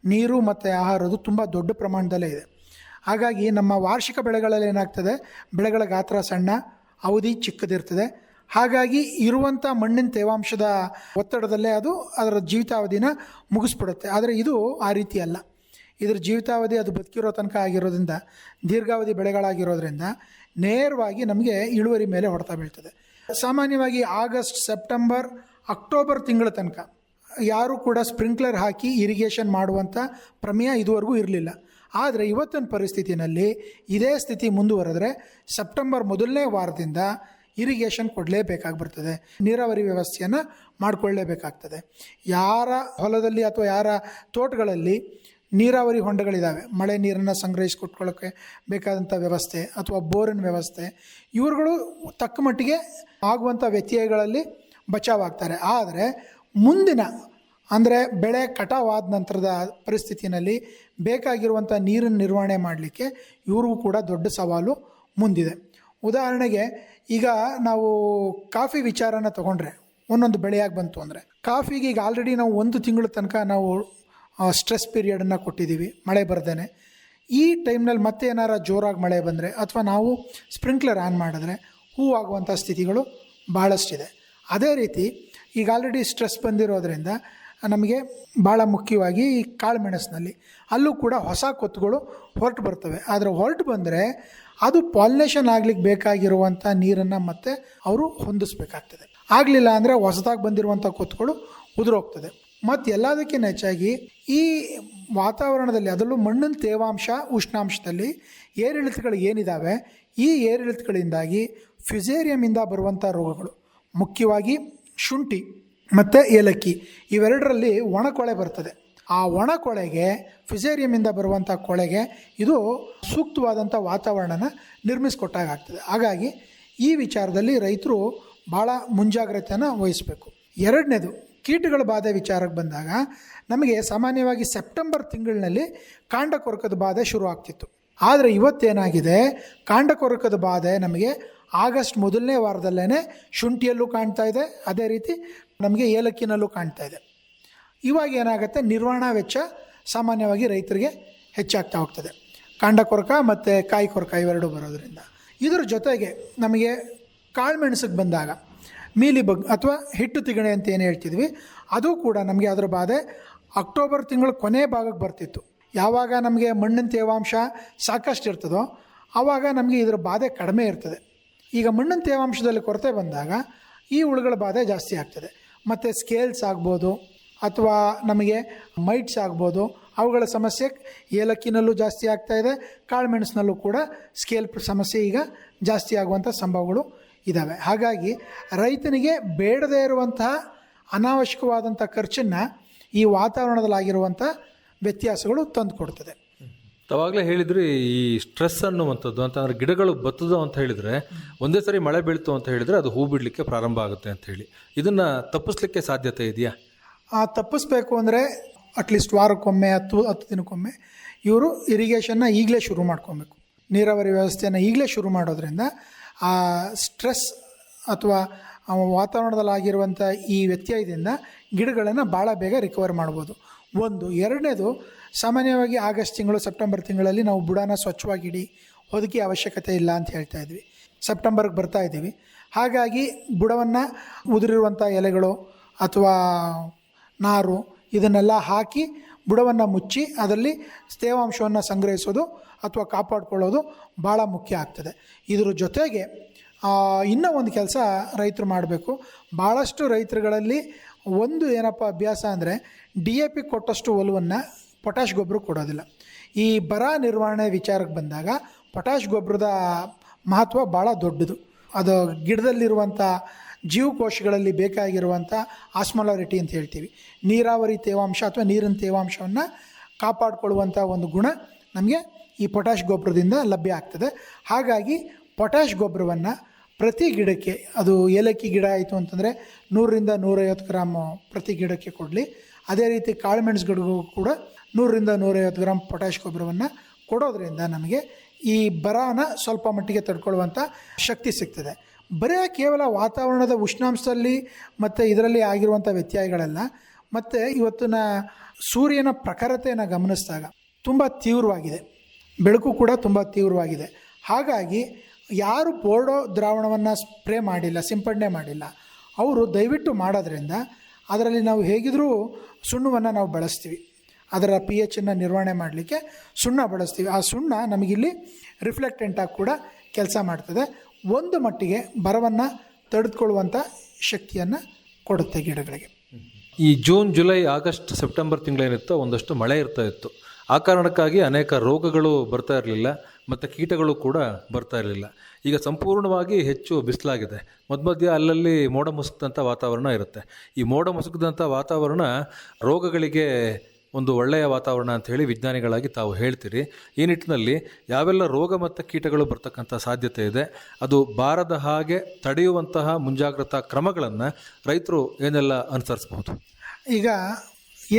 ನೀರು ಮತ್ತು ಆಹಾರದು ತುಂಬ ದೊಡ್ಡ ಪ್ರಮಾಣದಲ್ಲೇ ಇದೆ. ಹಾಗಾಗಿ ನಮ್ಮ ವಾರ್ಷಿಕ ಬೆಳೆಗಳಲ್ಲಿ ಏನಾಗ್ತದೆ, ಬೆಳೆಗಳ ಗಾತ್ರ ಸಣ್ಣ, ಅವಧಿ ಚಿಕ್ಕದಿರ್ತದೆ ಹಾಗಾಗಿ ಇರುವಂಥ ಮಣ್ಣಿನ ತೇವಾಂಶದ ಒತ್ತಡದಲ್ಲೇ ಅದು ಅದರ ಜೀವಿತಾವಧಿನ ಮುಗಿಸ್ಬಿಡುತ್ತೆ. ಆದರೆ ಇದು ಆ ರೀತಿ ಅಲ್ಲ. ಇದರ ಜೀವಿತಾವಧಿ ಅದು ಬದುಕಿರೋ ತನಕ ಆಗಿರೋದ್ರಿಂದ, ದೀರ್ಘಾವಧಿ ಬೆಳೆಗಳಾಗಿರೋದ್ರಿಂದ ನೇರವಾಗಿ ನಮಗೆ ಇಳುವರಿ ಮೇಲೆ ಹೊಡೆತ ಬೀಳ್ತದೆ. ಸಾಮಾನ್ಯವಾಗಿ ಆಗಸ್ಟ್, ಸೆಪ್ಟೆಂಬರ್, ಅಕ್ಟೋಬರ್ ತಿಂಗಳ ತನಕ ಯಾರೂ ಕೂಡ ಸ್ಪ್ರಿಂಕ್ಲರ್ ಹಾಕಿ ಇರಿಗೇಷನ್ ಮಾಡುವಂಥ ಪ್ರಮೇಯ ಇದುವರೆಗೂ ಇರಲಿಲ್ಲ. ಆದರೆ ಇವತ್ತಿನ ಪರಿಸ್ಥಿತಿನಲ್ಲಿ ಇದೇ ಸ್ಥಿತಿ ಮುಂದುವರೆದ್ರೆ ಸೆಪ್ಟೆಂಬರ್ ಮೊದಲನೇ ವಾರದಿಂದ ಇರಿಗೇಷನ್ ಕೊಡಲೇಬೇಕಾಗಿ ಬರ್ತದೆ ನೀರಾವರಿ ವ್ಯವಸ್ಥೆಯನ್ನು ಮಾಡಿಕೊಳ್ಳೇಬೇಕಾಗ್ತದೆ. ಯಾರ ಹೊಲದಲ್ಲಿ ಅಥವಾ ಯಾರ ತೋಟಗಳಲ್ಲಿ ನೀರಾವರಿ ಹೊಂಡಗಳಿದ್ದಾವೆ ಮಳೆ ನೀರನ್ನು ಸಂಗ್ರಹಿಸಿಕೊಟ್ಕೊಳ್ಳೋಕ್ಕೆ ಬೇಕಾದಂಥ ವ್ಯವಸ್ಥೆ ಅಥವಾ ಬೋರಿನ ವ್ಯವಸ್ಥೆ. ಇವರುಗಳು ತಕ್ಕ ಮಟ್ಟಿಗೆ ಆಗುವಂಥ ವ್ಯತ್ಯಯಗಳಲ್ಲಿ ಬಚಾವಾಗ್ತಾರೆ. ಆದರೆ ಮುಂದಿನ ಅಂದರೆ ಬೆಳೆ ಕಟಾವಾದ ನಂತರದ ಪರಿಸ್ಥಿತಿನಲ್ಲಿ ಬೇಕಾಗಿರುವಂಥ ನೀರನ್ನು ನಿರ್ವಹಣೆ ಮಾಡಲಿಕ್ಕೆ ಇವ್ರಿಗೂ ಕೂಡ ದೊಡ್ಡ ಸವಾಲು ಮುಂದಿದೆ. ಉದಾಹರಣೆಗೆ ಈಗ ನಾವು ಕಾಫಿ ವಿಚಾರನ ತಗೊಂಡ್ರೆ, ಒಂದೊಂದು ಬೆಳೆಯಾಗಿ ಬಂತು ಅಂದರೆ, ಕಾಫಿಗೆ ಈಗ ಆಲ್ರೆಡಿ ನಾವು ಒಂದು ತಿಂಗಳ ತನಕ ನಾವು ಸ್ಟ್ರೆಸ್ ಪೀರಿಯಡನ್ನು ಕೊಟ್ಟಿದ್ದೀವಿ ಮಳೆ ಬರ್ದೇನೆ. ಈ ಟೈಮ್ನಲ್ಲಿ ಮತ್ತೆ ಏನಾರ ಜೋರಾಗಿ ಮಳೆ ಬಂದರೆ, ಅಥವಾ ನಾವು ಸ್ಪ್ರಿಂಕ್ಲರ್ ಆನ್ ಮಾಡಿದ್ರೆ, ಹೂ ಆಗುವಂಥ ಸ್ಥಿತಿಗಳು ಭಾಳಷ್ಟಿದೆ ಅದೇ ರೀತಿ, ಈಗ ಆಲ್ರೆಡಿ ಸ್ಟ್ರೆಸ್ ಬಂದಿರೋದ್ರಿಂದ, ನಮಗೆ ಭಾಳ ಮುಖ್ಯವಾಗಿ ಈ ಕಾಳುಮೆಣಸಿನಲ್ಲಿ ಅಲ್ಲೂ ಕೂಡ ಹೊಸ ಕೊತ್ತುಗಳು ಹೊರಟು ಬರ್ತವೆ. ಆದರೆ ಹೊರಟು ಬಂದರೆ ಅದು ಪಾಲಿನೇಷನ್ ಆಗ್ಲಿಕ್ಕೆ ಬೇಕಾಗಿರುವಂಥ ನೀರನ್ನು ಮತ್ತೆ ಅವರು ಹೊಂದಿಸ್ಬೇಕಾಗ್ತದೆ. ಆಗಲಿಲ್ಲ ಅಂದರೆ ಹೊಸದಾಗಿ ಬಂದಿರುವಂಥ ಕೊತ್ತುಗಳು ಉದುರೋಗ್ತದೆ. ಮತ್ತು ಎಲ್ಲದಕ್ಕಿಂತ ಹೆಚ್ಚಾಗಿ ಈ ವಾತಾವರಣದಲ್ಲಿ ಅದರಲ್ಲೂ ಮಣ್ಣಿನ ತೇವಾಂಶ ಉಷ್ಣಾಂಶದಲ್ಲಿ ಏರಿಳಿತಗಳು ಏನಿದ್ದಾವೆ ಈ ಏರಿಳಿತಗಳಿಂದಾಗಿ ಫಿಸೇರಿಯಮಿಂದ ಬರುವಂಥ ರೋಗಗಳು, ಮುಖ್ಯವಾಗಿ ಶುಂಠಿ ಮತ್ತು ಏಲಕ್ಕಿ, ಇವೆರಡರಲ್ಲಿ ಒಣಕೊಳೆ ಬರ್ತದೆ. ಆ ಒಣ ಕೊಳೆಗೆ ಫಿಸೇರಿಯಮಿಂದ ಬರುವಂಥ ಕೊಳೆಗೆ ಇದು ಸೂಕ್ತವಾದಂಥ ವಾತಾವರಣನ ನಿರ್ಮಿಸಿಕೊಟ್ಟಾಗ್ತದೆ ಹಾಗಾಗಿ ಈ ವಿಚಾರದಲ್ಲಿ ರೈತರು ಭಾಳ ಮುಂಜಾಗ್ರತೆಯನ್ನು ವಹಿಸಬೇಕು. ಎರಡನೇದು, ಕೀಟಗಳ ಬಾಧೆ ವಿಚಾರಕ್ಕೆ ಬಂದಾಗ ನಮಗೆ ಸಾಮಾನ್ಯವಾಗಿ ಸೆಪ್ಟೆಂಬರ್ ತಿಂಗಳಿನಲ್ಲಿ ಕಾಂಡ ಕೊರಕದ ಬಾಧೆ ಶುರು ಆಗ್ತಿತ್ತು ಆದರೆ ಇವತ್ತೇನಾಗಿದೆ? ಕಾಂಡ ಕೊರಕದ ಬಾಧೆ ನಮಗೆ ಆಗಸ್ಟ್ ಮೊದಲನೇ ವಾರದಲ್ಲೇ ಶುಂಠಿಯಲ್ಲೂ ಕಾಣ್ತಾ ಇದೆ. ಅದೇ ರೀತಿ ನಮಗೆ ಏಲಕ್ಕಿನಲ್ಲೂ ಕಾಣ್ತಾ ಇದೆ. ಇವಾಗ ಏನಾಗುತ್ತೆ? ನಿರ್ವಹಣಾ ವೆಚ್ಚ ಸಾಮಾನ್ಯವಾಗಿ ರೈತರಿಗೆ ಹೆಚ್ಚಾಗ್ತಾ ಹೋಗ್ತದೆ. ಕಾಂಡ ಕೊರಕ ಮತ್ತು ಕಾಯಿ ಕೊರಕ ಇವೆರಡೂ ಬರೋದರಿಂದ. ಇದರ ಜೊತೆಗೆ ನಮಗೆ ಕಾಳುಮೆಣಸಿಗೆ ಬಂದಾಗ, ಮೀಲಿ ಬಗ್ ಅಥವಾ ಹಿಟ್ಟು ತಿಗಣೆ ಅಂತ ಏನು ಹೇಳ್ತಿದ್ವಿ, ಅದು ಕೂಡ ನಮಗೆ ಅದರ ಬಾಧೆ ಅಕ್ಟೋಬರ್ ತಿಂಗಳ ಕೊನೆ ಭಾಗಕ್ಕೆ ಬರ್ತಿತ್ತು. ಯಾವಾಗ ನಮಗೆ ಮಣ್ಣಿನ ತೇವಾಂಶ ಸಾಕಷ್ಟು ಇರ್ತದೋ ಆವಾಗ ನಮಗೆ ಇದರ ಬಾಧೆ ಕಡಿಮೆ ಇರ್ತದೆ. ಈಗ ಮಣ್ಣಿನ ತೇವಾಂಶದಲ್ಲಿ ಕೊರತೆ ಬಂದಾಗ ಈ ಹುಳುಗಳ ಬಾಧೆ ಜಾಸ್ತಿ ಆಗ್ತದೆ. ಮತ್ತು ಸ್ಕೇಲ್ಸ್ ಆಗ್ಬೋದು ಅಥವಾ ನಮಗೆ ಮೈಟ್ಸ್ ಆಗ್ಬೋದು, ಅವುಗಳ ಸಮಸ್ಯೆ ಏಲಕ್ಕಿನಲ್ಲೂ ಜಾಸ್ತಿ ಆಗ್ತಾ ಇದೆ, ಕಾಳುಮೆಣಸಿನಲ್ಲೂ ಕೂಡ ಸ್ಕೇಲ್ ಸಮಸ್ಯೆ ಈಗ ಜಾಸ್ತಿ ಆಗುವಂಥ ಸಂಭವಗಳು ಇದ್ದಾವೆ ಹಾಗಾಗಿ ರೈತನಿಗೆ ಬೇಡದೇ ಇರುವಂತಹ ಅನಾವಶ್ಯಕವಾದಂಥ ಖರ್ಚನ್ನು ಈ ವಾತಾವರಣದಲ್ಲಾಗಿರುವಂಥ ವ್ಯತ್ಯಾಸಗಳು ತಂದು ಕೊಡ್ತದೆ. ತಾವಾಗಲೇ ಹೇಳಿದ್ರಿ ಈ ಸ್ಟ್ರೆಸ್ ಅನ್ನುವಂಥದ್ದು, ಅಂತಂದರೆ ಗಿಡಗಳು ಬತ್ತದ ಅಂತ ಹೇಳಿದರೆ, ಒಂದೇ ಸರಿ ಮಳೆ ಬೀಳ್ತು ಅಂತ ಹೇಳಿದರೆ ಅದು ಹೂ ಬಿಡಲಿಕ್ಕೆ ಪ್ರಾರಂಭ ಆಗುತ್ತೆ ಅಂತ ಹೇಳಿ. ಇದನ್ನು ತಪ್ಪಿಸ್ಲಿಕ್ಕೆ ಸಾಧ್ಯತೆ ಇದೆಯಾ? ಆ ತಪ್ಪಿಸ್ಬೇಕು ಅಂದರೆ ಅಟ್ಲೀಸ್ಟ್ ವಾರಕ್ಕೊಮ್ಮೆ, ಹತ್ತು ಹತ್ತು ದಿನಕ್ಕೊಮ್ಮೆ ಇವರು ಇರಿಗೇಷನ್ನ ಈಗಲೇ ಶುರು ಮಾಡ್ಕೊಬೇಕು. ನೀರಾವರಿ ವ್ಯವಸ್ಥೆಯನ್ನು ಈಗಲೇ ಶುರು ಮಾಡೋದ್ರಿಂದ ಆ ಸ್ಟ್ರೆಸ್ ಅಥವಾ ಆ ವಾತಾವರಣದಲ್ಲಾಗಿರುವಂಥ ಈ ವ್ಯತ್ಯಯದಿಂದ ಗಿಡಗಳನ್ನು ಭಾಳ ಬೇಗ ರಿಕವರ್ ಮಾಡ್ಬೋದು. ಒಂದು. ಎರಡನೇದು, ಸಾಮಾನ್ಯವಾಗಿ ಆಗಸ್ಟ್ ತಿಂಗಳು, ಸೆಪ್ಟೆಂಬರ್ ತಿಂಗಳಲ್ಲಿ ನಾವು ಬುಡಾನ ಸ್ವಚ್ಛವಾಗಿಡಿ, ಹೊದಿಕೆ ಅವಶ್ಯಕತೆ ಇಲ್ಲ ಅಂತ ಹೇಳ್ತಾ ಇದ್ವಿ. ಸೆಪ್ಟೆಂಬರ್ಗೆ ಬರ್ತಾ ಇದ್ದೀವಿ. ಹಾಗಾಗಿ ಬುಡವನ್ನು ಉದುರಿರುವಂಥ ಎಲೆಗಳು ಅಥವಾ ನಾರು ಇದನ್ನೆಲ್ಲ ಹಾಕಿ ಬುಡವನ್ನು ಮುಚ್ಚಿ ಅದರಲ್ಲಿ ತೇವಾಂಶವನ್ನು ಸಂಗ್ರಹಿಸೋದು ಅಥವಾ ಕಾಪಾಡ್ಕೊಳ್ಳೋದು ಭಾಳ ಮುಖ್ಯ ಆಗ್ತದೆ. ಇದರ ಜೊತೆಗೆ ಇನ್ನೂ ಒಂದು ಕೆಲಸ ರೈತರು ಮಾಡಬೇಕು. ಭಾಳಷ್ಟು ರೈತರುಗಳಲ್ಲಿ ಒಂದು ಏನಪ್ಪ ಅಭ್ಯಾಸ ಅಂದರೆ ಡಿ ಎ ಪಿ ಕೊಟ್ಟಷ್ಟು ಒಲವನ್ನು ಪೊಟ್ಯಾಷ್ ಗೊಬ್ಬರ ಕೊಡೋದಿಲ್ಲ. ಈ ಬರ ನಿರ್ವಹಣೆ ವಿಚಾರಕ್ಕೆ ಬಂದಾಗ ಪೊಟ್ಯಾಷ್ ಗೊಬ್ಬರದ ಮಹತ್ವ ಭಾಳ ದೊಡ್ಡದು. ಅದು ಗಿಡದಲ್ಲಿರುವಂಥ ಜೀವಕೋಶಗಳಲ್ಲಿ ಬೇಕಾಗಿರುವಂಥ ಆಸ್ಮೊಲಾರಿಟಿ ಅಂತ ಹೇಳ್ತೀವಿ. ನೀರಾವರಿ ತೇವಾಂಶ ಅಥವಾ ನೀರಿನ ತೇವಾಂಶವನ್ನು ಕಾಪಾಡಿಕೊಳ್ಳುವಂಥ ಒಂದು ಗುಣ ನಮಗೆ ಈ ಪೊಟ್ಯಾಶ್ ಗೊಬ್ಬರದಿಂದ ಲಭ್ಯ ಆಗ್ತದೆ. ಹಾಗಾಗಿ ಪೊಟ್ಯಾಶ್ ಗೊಬ್ಬರವನ್ನು ಪ್ರತಿ ಗಿಡಕ್ಕೆ, ಅದು ಏಲಕ್ಕಿ ಗಿಡ ಆಯಿತು ಅಂತಂದರೆ ನೂರರಿಂದ ನೂರೈವತ್ತು ಗ್ರಾಮ್ ಪ್ರತಿ ಗಿಡಕ್ಕೆ ಕೊಡಲಿ. ಅದೇ ರೀತಿ ಕಾಳುಮೆಣಸು ಗಿಡಗೂ ಕೂಡ ನೂರರಿಂದ ನೂರೈವತ್ತು ಗ್ರಾಮ್ ಪೊಟ್ಯಾಶ್ ಗೊಬ್ಬರವನ್ನು ಕೊಡೋದ್ರಿಂದ ನಮಗೆ ಈ ಬರಾನ ಸ್ವಲ್ಪ ಮಟ್ಟಿಗೆ ತಡ್ಕೊಳ್ಳುವಂಥ ಶಕ್ತಿ ಸಿಗ್ತದೆ. ಬರೀ ಕೇವಲ ವಾತಾವರಣದ ಉಷ್ಣಾಂಶದಲ್ಲಿ ಮತ್ತು ಇದರಲ್ಲಿ ಆಗಿರುವಂಥ ವ್ಯತ್ಯಯಗಳೆಲ್ಲ. ಮತ್ತು ಇವತ್ತಿನ ಸೂರ್ಯನ ಪ್ರಖರತೆಯನ್ನು ಗಮನಿಸಿದಾಗ ತುಂಬ ತೀವ್ರವಾಗಿದೆ. ಬೆಳಕು ಕೂಡ ತುಂಬ ತೀವ್ರವಾಗಿದೆ. ಹಾಗಾಗಿ ಯಾರು ಪೋರ್ಡೋ ದ್ರಾವಣವನ್ನು ಸ್ಪ್ರೇ ಮಾಡಿಲ್ಲ, ಸಿಂಪಡಣೆ ಮಾಡಿಲ್ಲ, ಅವರು ದಯವಿಟ್ಟು ಮಾಡೋದ್ರಿಂದ ಅದರಲ್ಲಿ ನಾವು ಹೇಗಿದ್ರೂ ಸುಣ್ಣವನ್ನು ನಾವು ಬಳಸ್ತೀವಿ. ಅದರ ಪಿ ಎಚನ್ನು ನಿರ್ವಹಣೆ ಮಾಡಲಿಕ್ಕೆ ಸುಣ್ಣ ಬಳಸ್ತೀವಿ. ಆ ಸುಣ್ಣ ನಮಗಿಲ್ಲಿ ರಿಫ್ಲೆಕ್ಟೆಂಟಾಗಿ ಕೂಡ ಕೆಲಸ ಮಾಡ್ತದೆ. ಒಂದು ಮಟ್ಟಿಗೆ ಬರವನ್ನು ತಡೆದುಕೊಳ್ಳುವಂಥ ಶಕ್ತಿಯನ್ನು ಕೊಡುತ್ತೆ ಗಿಡಗಳಿಗೆ. ಈ ಜೂನ್, ಜುಲೈ, ಆಗಸ್ಟ್, ಸೆಪ್ಟೆಂಬರ್ ತಿಂಗಳೇನಿತ್ತೋ ಒಂದಷ್ಟು ಮಳೆ ಇರ್ತಾ ಇತ್ತು. ಆ ಕಾರಣಕ್ಕಾಗಿ ಅನೇಕ ರೋಗಗಳು ಬರ್ತಾ ಇರಲಿಲ್ಲ, ಮತ್ತು ಕೀಟಗಳು ಕೂಡ ಬರ್ತಾ ಇರಲಿಲ್ಲ. ಈಗ ಸಂಪೂರ್ಣವಾಗಿ ಹೆಚ್ಚು ಬಿಸಿಲಾಗಿದೆ. ಮಧ್ಯ ಮಧ್ಯ ಅಲ್ಲಲ್ಲಿ ಮೋಡ ಮುಸುಕಿದಂಥ ವಾತಾವರಣ ಇರುತ್ತೆ. ಈ ಮೋಡ ಮುಸುಕಿದಂಥ ವಾತಾವರಣ ರೋಗಗಳಿಗೆ ಒಂದು ಒಳ್ಳೆಯ ವಾತಾವರಣ ಅಂತ ಹೇಳಿ ವಿಜ್ಞಾನಿಗಳಾಗಿ ತಾವು ಹೇಳ್ತೀರಿ. ಈ ನಿಟ್ಟಿನಲ್ಲಿ ಯಾವೆಲ್ಲ ರೋಗ ಮತ್ತು ಕೀಟಗಳು ಬರ್ತಕ್ಕಂಥ ಸಾಧ್ಯತೆ ಇದೆ, ಅದು ಬಾರದ ಹಾಗೆ ತಡೆಯುವಂತಹ ಮುಂಜಾಗ್ರತಾ ಕ್ರಮಗಳನ್ನು ರೈತರು ಏನೆಲ್ಲ ಅನುಸರಿಸಬಹುದು? ಈಗ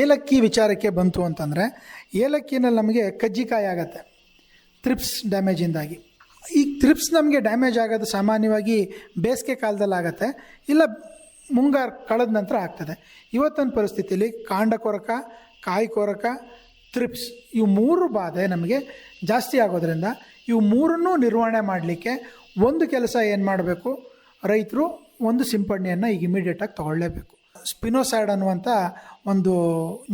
ಏಲಕ್ಕಿ ವಿಚಾರಕ್ಕೆ ಬಂತು ಅಂತಂದರೆ, ಏಲಕ್ಕಿನಲ್ಲಿ ನಮಗೆ ಕಜ್ಜಿಕಾಯಿ ಆಗತ್ತೆ ತ್ರಿಪ್ಸ್ ಡ್ಯಾಮೇಜಿಂದಾಗಿ ಈ ತ್ರಿಪ್ಸ್ ನಮಗೆ ಡ್ಯಾಮೇಜ್ ಆಗೋದು ಸಾಮಾನ್ಯವಾಗಿ ಬೇಸಿಗೆ ಕಾಲದಲ್ಲಿ ಆಗತ್ತೆ, ಇಲ್ಲ ಮುಂಗಾರು ಕಳೆದ ನಂತರ ಆಗ್ತದೆ. ಇವತ್ತಿನ ಪರಿಸ್ಥಿತಿಯಲ್ಲಿ ಕಾಂಡ ಕೊರಕ ಕಾಯಿ ಕೊರಕ ತ್ರಿಪ್ಸ್ ಇವು ಮೂರು ಬಾಧೆ ನಮಗೆ ಜಾಸ್ತಿ ಆಗೋದ್ರಿಂದ ಇವು ಮೂರನ್ನೂ ನಿರ್ವಹಣೆ ಮಾಡಲಿಕ್ಕೆ ಒಂದು ಕೆಲಸ ಏನು ಮಾಡಬೇಕು? ರೈತರು ಒಂದು ಸಿಂಪಡಣೆಯನ್ನು ಈಗ ಇಮಿಡಿಯೇಟಾಗಿ ತಗೊಳ್ಳೇಬೇಕು. ಸ್ಪಿನೋಸೈಡ್ ಅನ್ನುವಂಥ ಒಂದು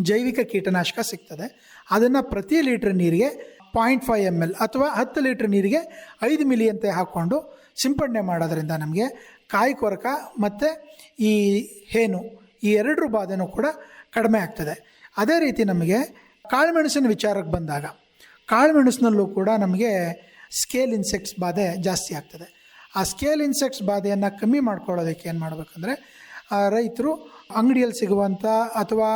ಜೈವಿಕ ಕೀಟನಾಶಕ ಸಿಗ್ತದೆ. ಅದನ್ನು ಪ್ರತಿ ಲೀಟ್ರ್ ನೀರಿಗೆ ಪಾಯಿಂಟ್ ಫೈವ್ ಎಂ ಎಲ್ ಅಥವಾ ಹತ್ತು ಲೀಟ್ರ್ ನೀರಿಗೆ ಐದು ಅಂತ ಹಾಕ್ಕೊಂಡು ಸಿಂಪಡಣೆ ಮಾಡೋದ್ರಿಂದ ನಮಗೆ ಕಾಯಿ ಕೊರಕ ಮತ್ತು ಈ ಹೇನು ಈ ಎರಡರ ಬಾಧೆನೂ ಕೂಡ ಕಡಿಮೆ ಆಗ್ತದೆ. ಅದೇ ರೀತಿ ನಮಗೆ ಕಾಳುಮೆಣಸಿನ ವಿಚಾರಕ್ಕೆ ಬಂದಾಗ, ಕಾಳುಮೆಣಸಿನಲ್ಲೂ ಕೂಡ ನಮಗೆ ಸ್ಕೇಲ್ ಇನ್ಸೆಕ್ಟ್ಸ್ ಬಾಧೆ ಜಾಸ್ತಿ ಆಗ್ತದೆ. ಆ ಸ್ಕೇಲ್ ಇನ್ಸೆಕ್ಟ್ಸ್ ಬಾಧೆಯನ್ನು ಕಮ್ಮಿ ಮಾಡ್ಕೊಳ್ಳೋದಕ್ಕೆ ಏನು ಮಾಡಬೇಕಂದ್ರೆ ರೈತರು ಅಂಗಡಿಯಲ್ಲಿ ಸಿಗುವಂಥ ಅಥವಾ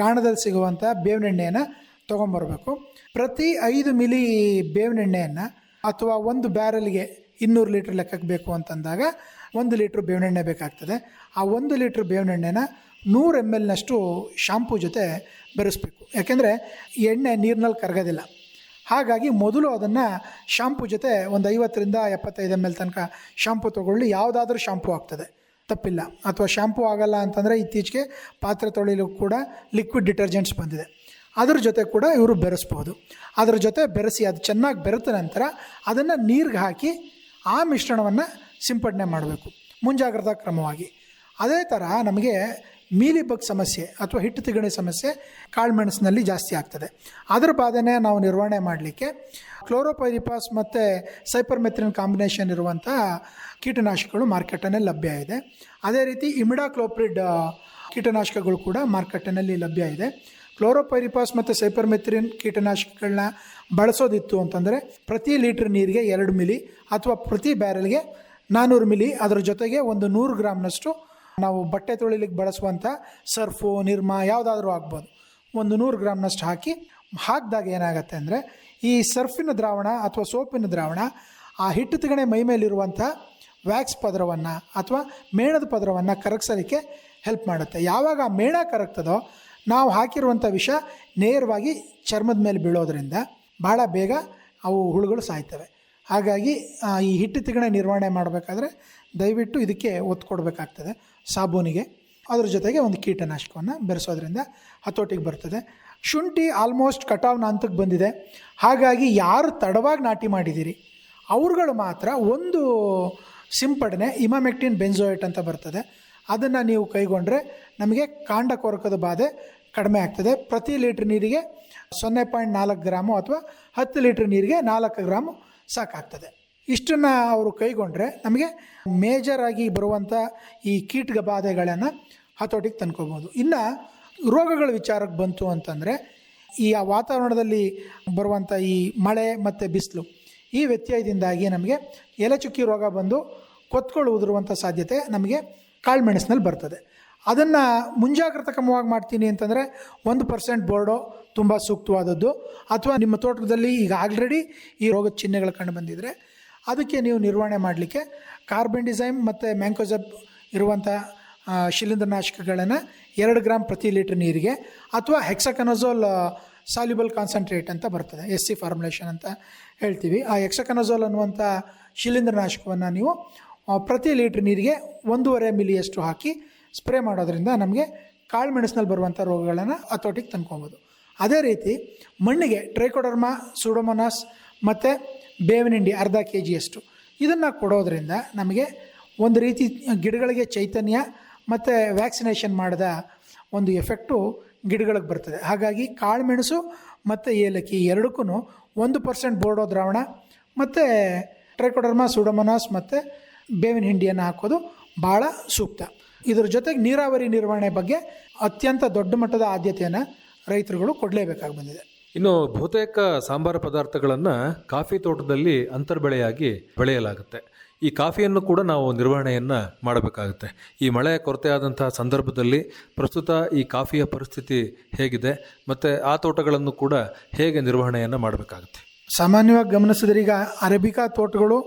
ಗಾಣದಲ್ಲಿ ಸಿಗುವಂಥ ಬೇವಿನೆಣ್ಣೆಯನ್ನು ತೊಗೊಂಬರ್ಬೇಕು. ಪ್ರತಿ ಐದು ಮಿಲಿ ಬೇವಿನೆಣ್ಣೆಯನ್ನು ಅಥವಾ ಒಂದು ಬ್ಯಾರಲ್ಗೆ ಇನ್ನೂರು ಲೀಟ್ರ್ ಲೆಕ್ಕಕ್ಕೆ ಬೇಕು ಅಂತಂದಾಗ ಒಂದು ಲೀಟ್ರ್ ಬೇವಿನೆಣ್ಣೆ ಬೇಕಾಗ್ತದೆ. ಆ ಒಂದು ಲೀಟ್ರ್ ಬೇವಿನೆಣ್ಣೆನ ನೂರು ಎಂ ಎಲ್ನಷ್ಟು ಶಾಂಪೂ ಜೊತೆ ಬೆರೆಸ್ಬೇಕು. ಯಾಕೆಂದರೆ ಎಣ್ಣೆ ನೀರಿನಲ್ಲಿ ಕರಗೋದಿಲ್ಲ. ಹಾಗಾಗಿ ಮೊದಲು ಅದನ್ನು ಶಾಂಪು ಜೊತೆ ಒಂದು ಐವತ್ತರಿಂದ ಎಪ್ಪತ್ತೈದು ಎಂ ಎಲ್ ತನಕ ಶಾಂಪು ತೊಗೊಳ್ಳಿ. ಯಾವುದಾದ್ರೂ ಶಾಂಪು ಆಗ್ತದೆ. ತಪ್ಪಿಲ್ಲ. ಅಥವಾ ಶಾಂಪು ಆಗಲ್ಲ ಅಂತಂದರೆ ಇತ್ತೀಚೆಗೆ ಪಾತ್ರೆ ತೊಳಿಲು ಕೂಡ ಲಿಕ್ವಿಡ್ ಡಿಟರ್ಜೆಂಟ್ಸ್ ಬಂದಿದೆ. ಅದ್ರ ಜೊತೆ ಕೂಡ ಇವರು ಬೆರೆಸ್ಬೋದು. ಅದ್ರ ಜೊತೆ ಬೆರೆಸಿ ಅದು ಚೆನ್ನಾಗಿ ಬೆರೆತ ನಂತರ ಅದನ್ನು ನೀರಿಗೆ ಹಾಕಿ ಆ ಮಿಶ್ರಣವನ್ನು ಸಿಂಪಡಣೆ ಮಾಡಬೇಕು. ಮುಂಜಾಗ್ರತಾ ಕ್ರಮವಾಗಿ. ಅದೇ ಥರ ನಮಗೆ ಮೀಲಿಬಗ್ ಸಮಸ್ಯೆ ಅಥವಾ ಹಿಟ್ಟು ತಿಗಣಿ ಸಮಸ್ಯೆ ಕಾಳುಮೆಣಸಿನಲ್ಲಿ ಜಾಸ್ತಿ ಆಗ್ತದೆ. ಅದರ ಬಾಧೆನೇ ನಾವು ನಿರ್ವಹಣೆ ಮಾಡಲಿಕ್ಕೆ ಕ್ಲೋರೋಪೈರಿಪಾಸ್ ಮತ್ತು ಸೈಪರ್ಮೆಥ್ರಿನ್ ಕಾಂಬಿನೇಷನ್ ಇರುವಂಥ ಕೀಟನಾಶಕಗಳು ಮಾರ್ಕೆಟಲ್ಲಿ ಲಭ್ಯ ಇದೆ. ಅದೇ ರೀತಿ ಇಮಿಡಾಕ್ಲೋಪ್ರಿಡ್ ಕೀಟನಾಶಕಗಳು ಕೂಡ ಮಾರ್ಕೆಟಿನಲ್ಲಿ ಲಭ್ಯ ಇದೆ. ಕ್ಲೋರೋಪೈರಿಪಾಸ್ ಮತ್ತು ಸೈಪರ್ಮೆಥ್ರಿನ್ ಕೀಟನಾಶಕಗಳನ್ನ ಬಳಸೋದಿತ್ತು ಅಂತಂದರೆ ಪ್ರತಿ ಲೀಟ್ರ್ ನೀರಿಗೆ ಎರಡು ಮಿಲಿ ಅಥವಾ ಪ್ರತಿ ಬ್ಯಾರೆಲ್ಗೆ ನಾನ್ನೂರು ಮಿಲಿ, ಅದರ ಜೊತೆಗೆ ಒಂದು ನೂರು ಗ್ರಾಮ್ನಷ್ಟು ನಾವು ಬಟ್ಟೆ ತೊಳಿಲಿಕ್ಕೆ ಬಳಸುವಂಥ ಸರ್ಫು, ನಿರ್ಮ ಯಾವುದಾದ್ರೂ ಆಗ್ಬೋದು. ಒಂದು ನೂರು ಗ್ರಾಮ್ನಷ್ಟು ಹಾಕಿ ಹಾಕಿದಾಗ ಏನಾಗುತ್ತೆ ಅಂದರೆ ಈ ಸರ್ಫಿನ ದ್ರಾವಣ ಅಥವಾ ಸೋಪಿನ ದ್ರಾವಣ ಆ ಹಿಟ್ಟು ತಿಗಣೆ ಮೈ ಮೇಲಿರುವಂಥ ವ್ಯಾಕ್ಸ್ ಪದರವನ್ನು ಅಥವಾ ಮೇಣದ ಪದರವನ್ನು ಕರಗಿಸೋದಕ್ಕೆ ಹೆಲ್ಪ್ ಮಾಡುತ್ತೆ. ಯಾವಾಗ ಆ ಮೇಣ ಕರಗ್ತದೋ ನಾವು ಹಾಕಿರುವಂಥ ವಿಷ ನೇರವಾಗಿ ಚರ್ಮದ ಮೇಲೆ ಬೀಳೋದ್ರಿಂದ ಭಾಳ ಬೇಗ ಅವು ಹುಳುಗಳು ಸಾಯ್ತವೆ. ಹಾಗಾಗಿ ಈ ಹಿಟ್ಟು ತಿಗಣೆ ನಿರ್ವಹಣೆ ಮಾಡಬೇಕಾದ್ರೆ ದಯವಿಟ್ಟು ಇದಕ್ಕೆ ಒತ್ತು ಕೊಡಬೇಕಾಗ್ತದೆ. ಸಾಬೂನಿಗೆ. ಅದ್ರ ಜೊತೆಗೆ ಒಂದು ಕೀಟನಾಶಕವನ್ನು ಬೆರೆಸೋದ್ರಿಂದ ಹತೋಟಿಗೆ ಬರ್ತದೆ. ಶುಂಠಿ ಆಲ್ಮೋಸ್ಟ್ ಕಟಾವ್ನ ಹಂತಕ್ಕೆ ಬಂದಿದೆ. ಹಾಗಾಗಿ ಯಾರು ತಡವಾಗಿ ನಾಟಿ ಮಾಡಿದ್ದೀರಿ, ಅವ್ರುಗಳು ಮಾತ್ರ ಒಂದು ಸಿಂಪಡಣೆ ಇಮಾಮೆಕ್ಟಿನ್ ಬೆಂಜೋಯೇಟ್ ಅಂತ ಬರ್ತದೆ. ಅದನ್ನು ನೀವು ಕೈಗೊಂಡ್ರೆ ನಮಗೆ ಕಾಂಡ ಕೊರಕದ ಬಾಧೆ ಕಡಿಮೆ ಆಗ್ತದೆ. ಪ್ರತಿ ಲೀಟ್ರ್ ನೀರಿಗೆ ಸೊನ್ನೆ ಪಾಯಿಂಟ್ ನಾಲ್ಕು ಗ್ರಾಮು ಅಥವಾ ಹತ್ತು ಲೀಟ್ರ್ ನೀರಿಗೆ ನಾಲ್ಕು ಗ್ರಾಮು ಸಾಕಾಗ್ತದೆ. ಇಷ್ಟನ್ನು ಅವರು ಕೈಗೊಂಡ್ರೆ ನಮಗೆ ಮೇಜರ್ ಆಗಿ ಬರುವಂಥ ಈ ಕೀಟಗ ಬಾಧೆಗಳನ್ನು ಹತೋಟಿಗೆ ತಂದ್ಕೋಬೋದು. ಇನ್ನು ರೋಗಗಳ ವಿಚಾರಕ್ಕೆ ಬಂತು ಅಂತಂದರೆ ಈ ಆ ವಾತಾವರಣದಲ್ಲಿ ಬರುವಂಥ ಈ ಮಳೆ ಮತ್ತು ಬಿಸಿಲು ಈ ವ್ಯತ್ಯಯದಿಂದಾಗಿ ನಮಗೆ ಎಲೆಚುಕ್ಕಿ ರೋಗ ಬಂದು ಕೊತ್ಕೊಳ್ಳು ಉದುರುವಂಥ ಸಾಧ್ಯತೆ ನಮಗೆ ಕಾಳುಮೆಣಸಿನಲ್ಲಿ ಬರ್ತದೆ. ಅದನ್ನು ಮುಂಜಾಗ್ರತಾ ಕ್ರಮವಾಗಿ ಮಾಡ್ತೀನಿ ಅಂತಂದರೆ ಒಂದು ಪರ್ಸೆಂಟ್ ಬೋರ್ಡೋ ತುಂಬ ಸೂಕ್ತವಾದದ್ದು. ಅಥವಾ ನಿಮ್ಮ ತೋಟದಲ್ಲಿ ಈಗ ಆಲ್ರೆಡಿ ಈ ರೋಗದ ಚಿಹ್ನೆಗಳು ಕಂಡು ಬಂದಿದ್ದರೆ ಅದಕ್ಕೆ ನೀವು ನಿರ್ವಹಣೆ ಮಾಡಲಿಕ್ಕೆ ಕಾರ್ಬನ್ ಡಿಸೈಮ್ ಮತ್ತು ಮ್ಯಾಂಕೋಸಬ್ ಇರುವಂಥ ಶಿಲೀಂಧ್ರನಾಶಕಗಳನ್ನು ಎರಡು ಗ್ರಾಮ್ ಪ್ರತಿ ಲೀಟ್ರ್ ನೀರಿಗೆ ಅಥವಾ ಹೆಕ್ಸಕನಜೋಲ್ ಸಾಲ್ಯುಬಲ್ ಕಾನ್ಸಂಟ್ರೇಟ್ ಅಂತ ಬರ್ತದೆ ಎಸ್ ಸಿ ಫಾರ್ಮುಲೇಷನ್ ಅಂತ ಹೇಳ್ತೀವಿ. ಆ ಎಕ್ಸಕನಜೋಲ್ ಅನ್ನುವಂಥ ಶಿಲೀಂಧ್ರನಾಶಕವನ್ನು ನೀವು ಪ್ರತಿ ಲೀಟ್ರ್ ನೀರಿಗೆ ಒಂದೂವರೆ ಮಿಲಿಯಷ್ಟು ಹಾಕಿ ಸ್ಪ್ರೇ ಮಾಡೋದ್ರಿಂದ ನಮಗೆ ಕಾಳು ಮೆಣಸಿನಲ್ಲಿ ಬರುವಂಥ ರೋಗಗಳನ್ನು ಹತೋಟಿಗೆ ತಂದ್ಕೊಬೋದು. ಅದೇ ರೀತಿ ಮಣ್ಣಿಗೆ ಟ್ರೈಕೋಡರ್ಮಾ, ಸುಡೋಮೊನಾಸ್ ಮತ್ತು ಬೇವಿನ ಹಿಂಡಿ ಅರ್ಧ ಕೆ ಜಿಯಷ್ಟು ಇದನ್ನು ಕೊಡೋದ್ರಿಂದ ನಮಗೆ ಒಂದು ರೀತಿ ಗಿಡಗಳಿಗೆ ಚೈತನ್ಯ ಮತ್ತು ವ್ಯಾಕ್ಸಿನೇಷನ್ ಮಾಡಿದ ಒಂದು ಎಫೆಕ್ಟು ಗಿಡಗಳಿಗೆ ಬರ್ತದೆ. ಹಾಗಾಗಿ ಕಾಳುಮೆಣಸು ಮತ್ತು ಏಲಕ್ಕಿ ಎರಡಕ್ಕೂ ಒಂದು ಪರ್ಸೆಂಟ್ ಬೋರ್ಡೋ ದ್ರಾವಣ ಮತ್ತು ಟ್ರೈಕೋಡರ್ಮಾ ಸುಡಮನಾಸ್ ಮತ್ತು ಬೇವಿನ ಹಿಂಡಿಯನ್ನು ಹಾಕೋದು ಭಾಳ ಸೂಕ್ತ. ಇದರ ಜೊತೆಗೆ ನೀರಾವರಿ ನಿರ್ವಹಣೆ ಬಗ್ಗೆ ಅತ್ಯಂತ ದೊಡ್ಡ ಮಟ್ಟದ ಆದ್ಯತೆಯನ್ನು ರೈತರುಗಳು ಕೊಡಲೇಬೇಕಾಗಿ ಬಂದಿದೆ. ಇನ್ನು ಬಹುತೇಕ ಸಾಂಬಾರ ಪದಾರ್ಥಗಳನ್ನು ಕಾಫಿ ತೋಟದಲ್ಲಿ ಅಂತರ್ಬೆಳೆಯಾಗಿ ಬೆಳೆಯಲಾಗುತ್ತೆ. ಈ ಕಾಫಿಯನ್ನು ಕೂಡ ನಾವು ನಿರ್ವಹಣೆಯನ್ನು ಮಾಡಬೇಕಾಗುತ್ತೆ. ಈ ಮಳೆಯ ಕೊರತೆಯಾದಂತಹ ಸಂದರ್ಭದಲ್ಲಿ ಪ್ರಸ್ತುತ ಈ ಕಾಫಿಯ ಪರಿಸ್ಥಿತಿ ಹೇಗಿದೆ, ಮತ್ತು ಆ ತೋಟಗಳನ್ನು ಕೂಡ ಹೇಗೆ ನಿರ್ವಹಣೆಯನ್ನು ಮಾಡಬೇಕಾಗುತ್ತೆ? ಸಾಮಾನ್ಯವಾಗಿ ಗಮನಿಸಿದ್ರೆ ಈಗ ಅರೇಬಿಕಾ ತೋಟಗಳು